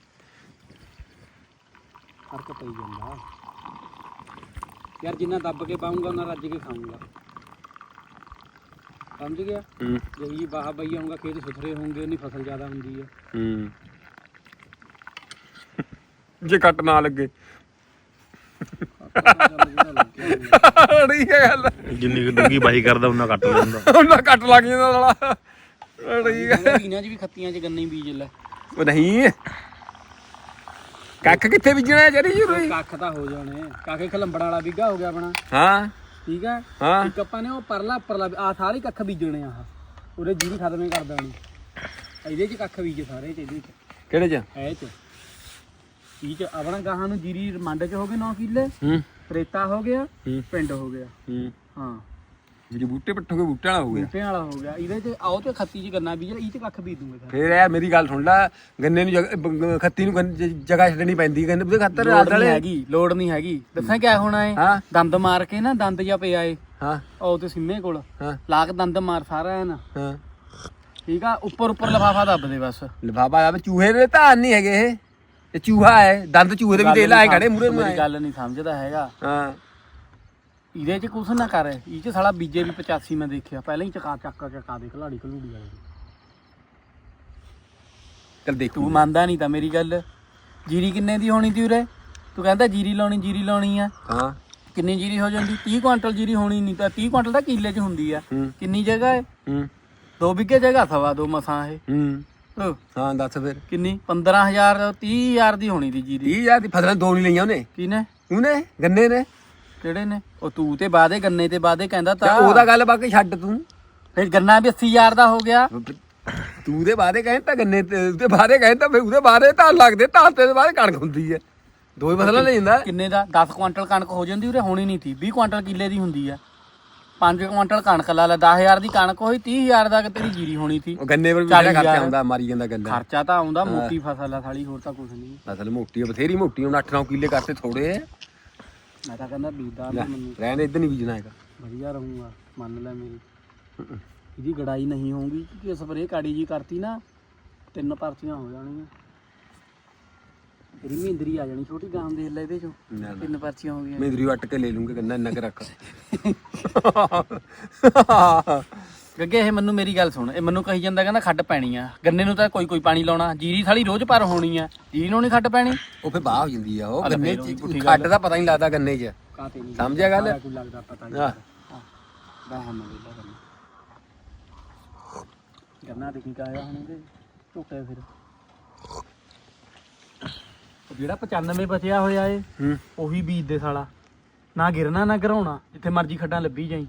ਫ਼ਰਕ ਪਈ ਜਾਂਦਾ। ਯਾਰ ਜਿੰਨਾ ਦੱਬ ਕੇ ਪਾਉਂਗਾ ਉਹਨਾਂ ਰੱਜ ਕੇ ਖਾਊਂਗਾ। ਸਮਝ ਗਿਆ? ਹੂੰ। ਜਈ ਬਾਹ ਬਈ ਆਉਂਗਾ ਖੇਤ ਸੁਥਰੇ ਹੋਣਗੇ ਉਨੀ ਫਸਲ ਜ਼ਿਆਦਾ ਹੁੰਦੀ ਹੈ ਹੂੰ। ਜੇ ਕੱਟ ਨਾ ਲੱਗੇ। ਠੀਕ ਹੈ ਗੱਲ। ਜਿੰਨੀ ਕੁ ਡੂੰਗੀ ਬਾਈ ਕਰਦਾ ਉਹਨਾਂ ਕੱਟ ਲੈਂਦਾ ਉਹਨਾਂ ਕੱਟ ਲੱਗ ਜਾਂਦਾ ਸਾਲਾ। ਠੀਕ ਹੈ ਪੀਣਾ ਚ ਵੀ ਖੱਤੀਆਂ ਚ ਗੰਨੇ ਹੀ ਬੀਜ ਲੈ। ਉਹ ਨਹੀਂ। ਕੱਖ ਕਿੱਥੇ ਬੀਜਣਾ ਜਰੀ ਜੁਰੀ ਕੱਖ ਤਾਂ ਹੋ ਜਾਣੇ। ਕਾਕੇ ਖਲੰਬੜ ਵਾਲਾ ਵੀਗਾ ਹੋ ਗਿਆ ਆਪਣਾ। ਹਾਂ। ਠੀਕ ਹੈ? ਹਾਂ। ਇੱਕ ਆਪਾਂ ਨੇ ਉਹ ਪਰਲਾ ਪਰਲਾ ਆ ਸਾਰੇ ਕੱਖ ਬੀਜਣੇ ਆ ਉਹਦੇ ਜੀਰੀ ਖਤਮ ਕਰ ਦੇਣੀ। ਇਹਦੇ ਚ ਕੱਖ ਬੀਜ ਸਾਰੇ ਚ ਇਹਦੇ ਚ। ਕਿਹੜੇ ਚ? ਐ ਚ। ਇਹ ਚ ਆਪਣਾ ਗਾਹਾਂ ਨੂੰ ਜੀਰੀ ਮੰਡ ਚ ਹੋ ਗਏ 9 ਕਿੱਲੇ। ਹੂੰ। ਰੇਤਾ ਹੋ ਗਿਆ। ਪਿੰਡ ਹੋ ਗਿਆ। ਹੂੰ। ਹਾਂ। ਜਿਹੜੇ ਬੂਟੇ ਪੱਟੋਗੇ ਬੂਟੇ ਵਾਲਾ ਹੋ ਗਿਆ। ਬੂਟੇ ਵਾਲਾ ਹੋ ਗਿਆ। ਇਹਦੇ ਚ ਆਓ ਤੇ ਖੱਤੀ ਚ ਗੰਨਾ ਬੀਜ ਇਹ ਚ ਕੱਖ ਬੀਜ ਦੂੰਗੇ ਫੇਰ ਇਹ ਮੇਰੀ ਗੱਲ ਸੁਣ ਲੈ ਗੰਨੇ ਨੂੰ ਬ- ਖੱਤੀ ਨੂੰ ਗੰਨ- ਜ- ਜਗ੍ਹਾ ਛੱਡਣੀ ਪੈਂਦੀ ਗੰਨੇ ਉਹਦੇ ਖਾਤਰ ਲੋੜ ਨਹੀਂ ਆਲੇ ਹੈਗੀ ਲੋੜ ਨਹੀਂ ਹੈਗੀ। ਦੱਸਾਂ ਕਿਆ ਹੋਣਾ ਏ? ਹਾਂ। ਦੰਦ ਮਾਰ ਕੇ ਨਾ ਦੰਦ ਜਾਂ ਪਿਆ ਏ। ਹਾਂ। ਉਹ ਤੇ ਸਿੰਮੇ ਕੋਲ। ਹਾਂ। ਲਾਕ ਦੰਦ ਮਾਰ ਸਾਰਾ ਹੈ ਨਾ ਹਾਂ। ਠੀਕ ਆ? ਉੱਪਰ ਉੱਪਰ ਲਫਾਫਾ ਦੱਬ ਦੇ ਬਸ। ਲਫਾਫਾ ਆ ਚੂਹੇ ਦੇ ਧਾਨ ਨਹੀਂ ਹੈਗੇ ਇਹ। ਇਹ ਚੂਹਾ ਹੈ ਦੰਦ ਚੂਹੇ ਦੇ ਵੀ ਦੇ ਲਾਏ ਖੜੇ ਮੂਰੇ ਮੇਰੀ। ਗੱਲ ਨਹੀਂ ਸਮਝਦਾ ਹੈਗਾ। ਹਾਂ। ਇਹਦੇ ਚ ਕੁਛ ਨਾ ਕਰ ਇਹ ਚ ਸਾਲਾ ਬੀਜੇ ਵੀ 85 ਮੈਂ ਦੇਖਿਆ ਪਹਿਲਾਂ ਹੀ ਚਕਾ ਚੱਕ ਚਕਾ ਦੇ ਖਲਾੜੀ ਖਲੂੜੀ ਵਾਲੇ ਚੱਲ ਦੇਖੂ ਤੂੰ ਮੰਨਦਾ ਨਹੀਂ ਤਾਂ ਮੇਰੀ ਗੱਲ। ਜੀਰੀ ਕਿੰਨੇ ਦੀ ਹੋਣੀ ਤੀ ਉਰੇ? ਤੂੰ ਕਹਿੰਦਾ ਜੀਰੀ ਲਾਉਣੀ ਜੀਰੀ ਲਾਉਣੀ ਆ। ਹਾਂ। ਕਿੰਨੀ ਜੀਰੀ ਹੋ ਜਾਂਦੀ? 30 ਕੁਇੰਟਲ ਜੀਰੀ ਹੋਣੀ ਨਹੀਂ ਤਾਂ 30 ਕੁਇੰਟਲ ਤਾਂ ਕਿੱਲੇ 'ਚ ਹੁੰਦੀ ਆ। ਹੂੰ। ਕਿੰਨੀ ਜਗ੍ਹਾ ਹੈ ਹੂੰ। ਦੋ ਵਿਗੇ ਜਗ੍ਹਾ ਸਵਾ ਦੋ ਮਸਾਂ ਇਹ। ਹੂੰ। ਉਹ, ਹਾਂ ਦੱਸ ਫਿਰ। ਕਿੰਨੀ? 15000 30000 ਦੀ ਹੋਣੀ ਦੀ ਜੀਰੀ। 30000 ਦੀ ਫਸਲਾਂ ਦੋ ਨਹੀਂ ਲਈਆਂ ਉਹਨੇ। ਕਿਨੇ ਉਹਨੇ? ਗੰਨੇ ਨੇ? ਕਿਹੜੇ ਨੇ ਉਹ ਤੂੰ ਤੇ ਬਾਦੇ ਗੰਨੇ ਤੇ ਬਾਦੇ ਕਹਿੰਦਾ ਤਾਂ ਤਾਂ ਉਹਦਾ ਗੱਲ ਬਾਕੀ ਛੱਡ ਤੂੰ। ਫਿਰ ਗੰਨਾ ਵੀ 80000 ਦਾ ਹੋ ਗਿਆ। ਤੂੰ ਦੇ ਬਾਰੇ ਕਹਿੰਦਾ ਗੰਨੇ ਤੇ ਉਹਦੇ ਬਾਰੇ ਕਹਿੰਦਾ ਫਿਰ ਉਹਦੇ ਬਾਰੇ ਤਾਂ ਲੱਗਦੇ ਤਾਂ ਤੇ ਬਾਅਦ ਕਣਕ ਹੁੰਦੀ ਹੈ। ਦੋ ਹੀ ਫਸਲਾਂ ਲੈ ਜਾਂਦਾ। ਕਿੰਨੇ ਦਾ? 10 ਕੁਇੰਟਲ ਕਣਕ ਹੋ ਜਾਂਦੀ ਉਰੇ ਹੋਣੀ ਨਹੀਂ ਸੀ 20 ਕੁਇੰਟਲ ਕਿੱਲੇ ਦੀ ਹੁੰਦੀ ਆ। 5 ਕੁਇੰਟਲ ਕਣਕ ਲਾ ਲੈ 10000 ਦੀ ਕਣਕ ਹੋਈ 30000 ਦਾ ਤੇਰੀ ਜੀਰੀ ਹੋਣੀ ਸੀ। ਗੰਨੇ ਪਰ ਵੀ ਖਰਚਾ। ਆਉਂਦਾ ਮਾਰੀ ਜਾਂਦਾ ਗੰਨਾ। ਖਰਚਾ ਤਾਂ ਆਉਂਦਾ ਮੋਟੀ ਫਸਲ ਆ ਸਾਲੀ ਹੋਰ ਤਾਂ ਕੁਝ ਨਹੀਂ। ਫਸਲ ਮੋਟੀ ਆ ਬਥੇਰੀ ਮੋਟੀ ਹੁਣ 8-9 ਕਿੱਲੇ ਕਰਤੇ ਥੋੜੇ ਮੈਂ ਤਾਂ ਕਹਿੰਦਾ ਬੀਜਦਾ ਤਾਂ ਮੈਨੂੰ ਰਹਿਣ ਇੱਧਰ ਨਹੀਂ ਬੀਜਣਾ ਹੈਗਾ। ਵਧੀਆ ਰਹੂੰਗਾ ਮੰਨ ਲੈ ਮੇਰੀ। ਇਹਦੀ ਗੜਾਈ ਨਹੀਂ ਹੋਊਗੀ ਕਿ ਸਪਰੇਅ ਕਾੜੀ ਜੀ ਕਰਤੀ ਨਾ ਤਿੰਨ ਪਰਚੀਆਂ ਹੋ ਜਾਣਗੀਆਂ। ਤੇਰੀ ਮਹਿੰਦਰੀ ਆ ਜਾਣੀ ਛੋਟੀ ਗਾਂ ਦੇਖ ਲੈ ਇਹਦੇ ਚੋਂ। ਨਾ, ਨਾ। ਤਿੰਨ ਪਰਚੀਆਂ ਹੋ ਗਈਆਂ। ਮੈਂ ਇਧਰੀ ਵੱਟ ਕੇ ਲੈ ਲੂੰਗਾ ਗੰਨਾ ਇੰਨਾ ਕੁ ਰੱਖ। ਗੱਗੇ ਇਹ ਮੈਨੂੰ ਮੇਰੀ ਗੱਲ ਸੁਣ। ਇਹ ਮੈਨੂੰ ਕਹੀ ਜਾਂਦਾ ਕਹਿੰਦਾ ਖੱਡ ਪੈਣੀ ਆ। ਗੰਨੇ ਨੂੰ ਤਾਂ ਕੋਈ ਕੋਈ ਪਾਣੀ ਲਾਉਣਾ। ਜੀਰੀ ਸਾਲੀ ਰੋਜ਼ ਪਰ ਹੋਣੀ ਆ। ਜੀਰੀ ਨੂੰ ਨਹੀਂ ਖੱਡ ਪੈਣੀ? ਉਹ ਫੇ ਬਾਹ ਹੋ ਜਾਂਦੀ ਆ ਉਹ ਗੰਨੇ ਚ ਖੱਡ ਦਾ ਪਤਾ ਨਹੀਂ ਲੱਗਦਾ ਗੰਨੇ 'ਚ। ਸਮਝਿਆ ਗੱਲ? ਲੱਗਦਾ ਪਤਾ ਨਹੀਂ। ਹਾਂ ਬਾਹਾਂ ਮੈਂ ਵੇਲਾ ਕਰਨਾ ਗੰਨਾ ਦੇਖੀ ਕਾਇਆ ਹੁਣ ਇਹਦੇ? ਝੋਟੇ ਫਿਰ। ਜਿਹੜਾ 95 ਬਚਿਆ ਹੋਇਆ ਏ ਉਹੀ ਬੀਜ ਦੇ ਸਾਲਾ। ਨਾ ਗਿਰਨਾ ਨਾ ਘਰਾਉਣਾ। ਜਿੱਥੇ ਮਰਜ਼ੀ ਖੱਡਾਂ ਲੱਭੀ ਜਾਈ।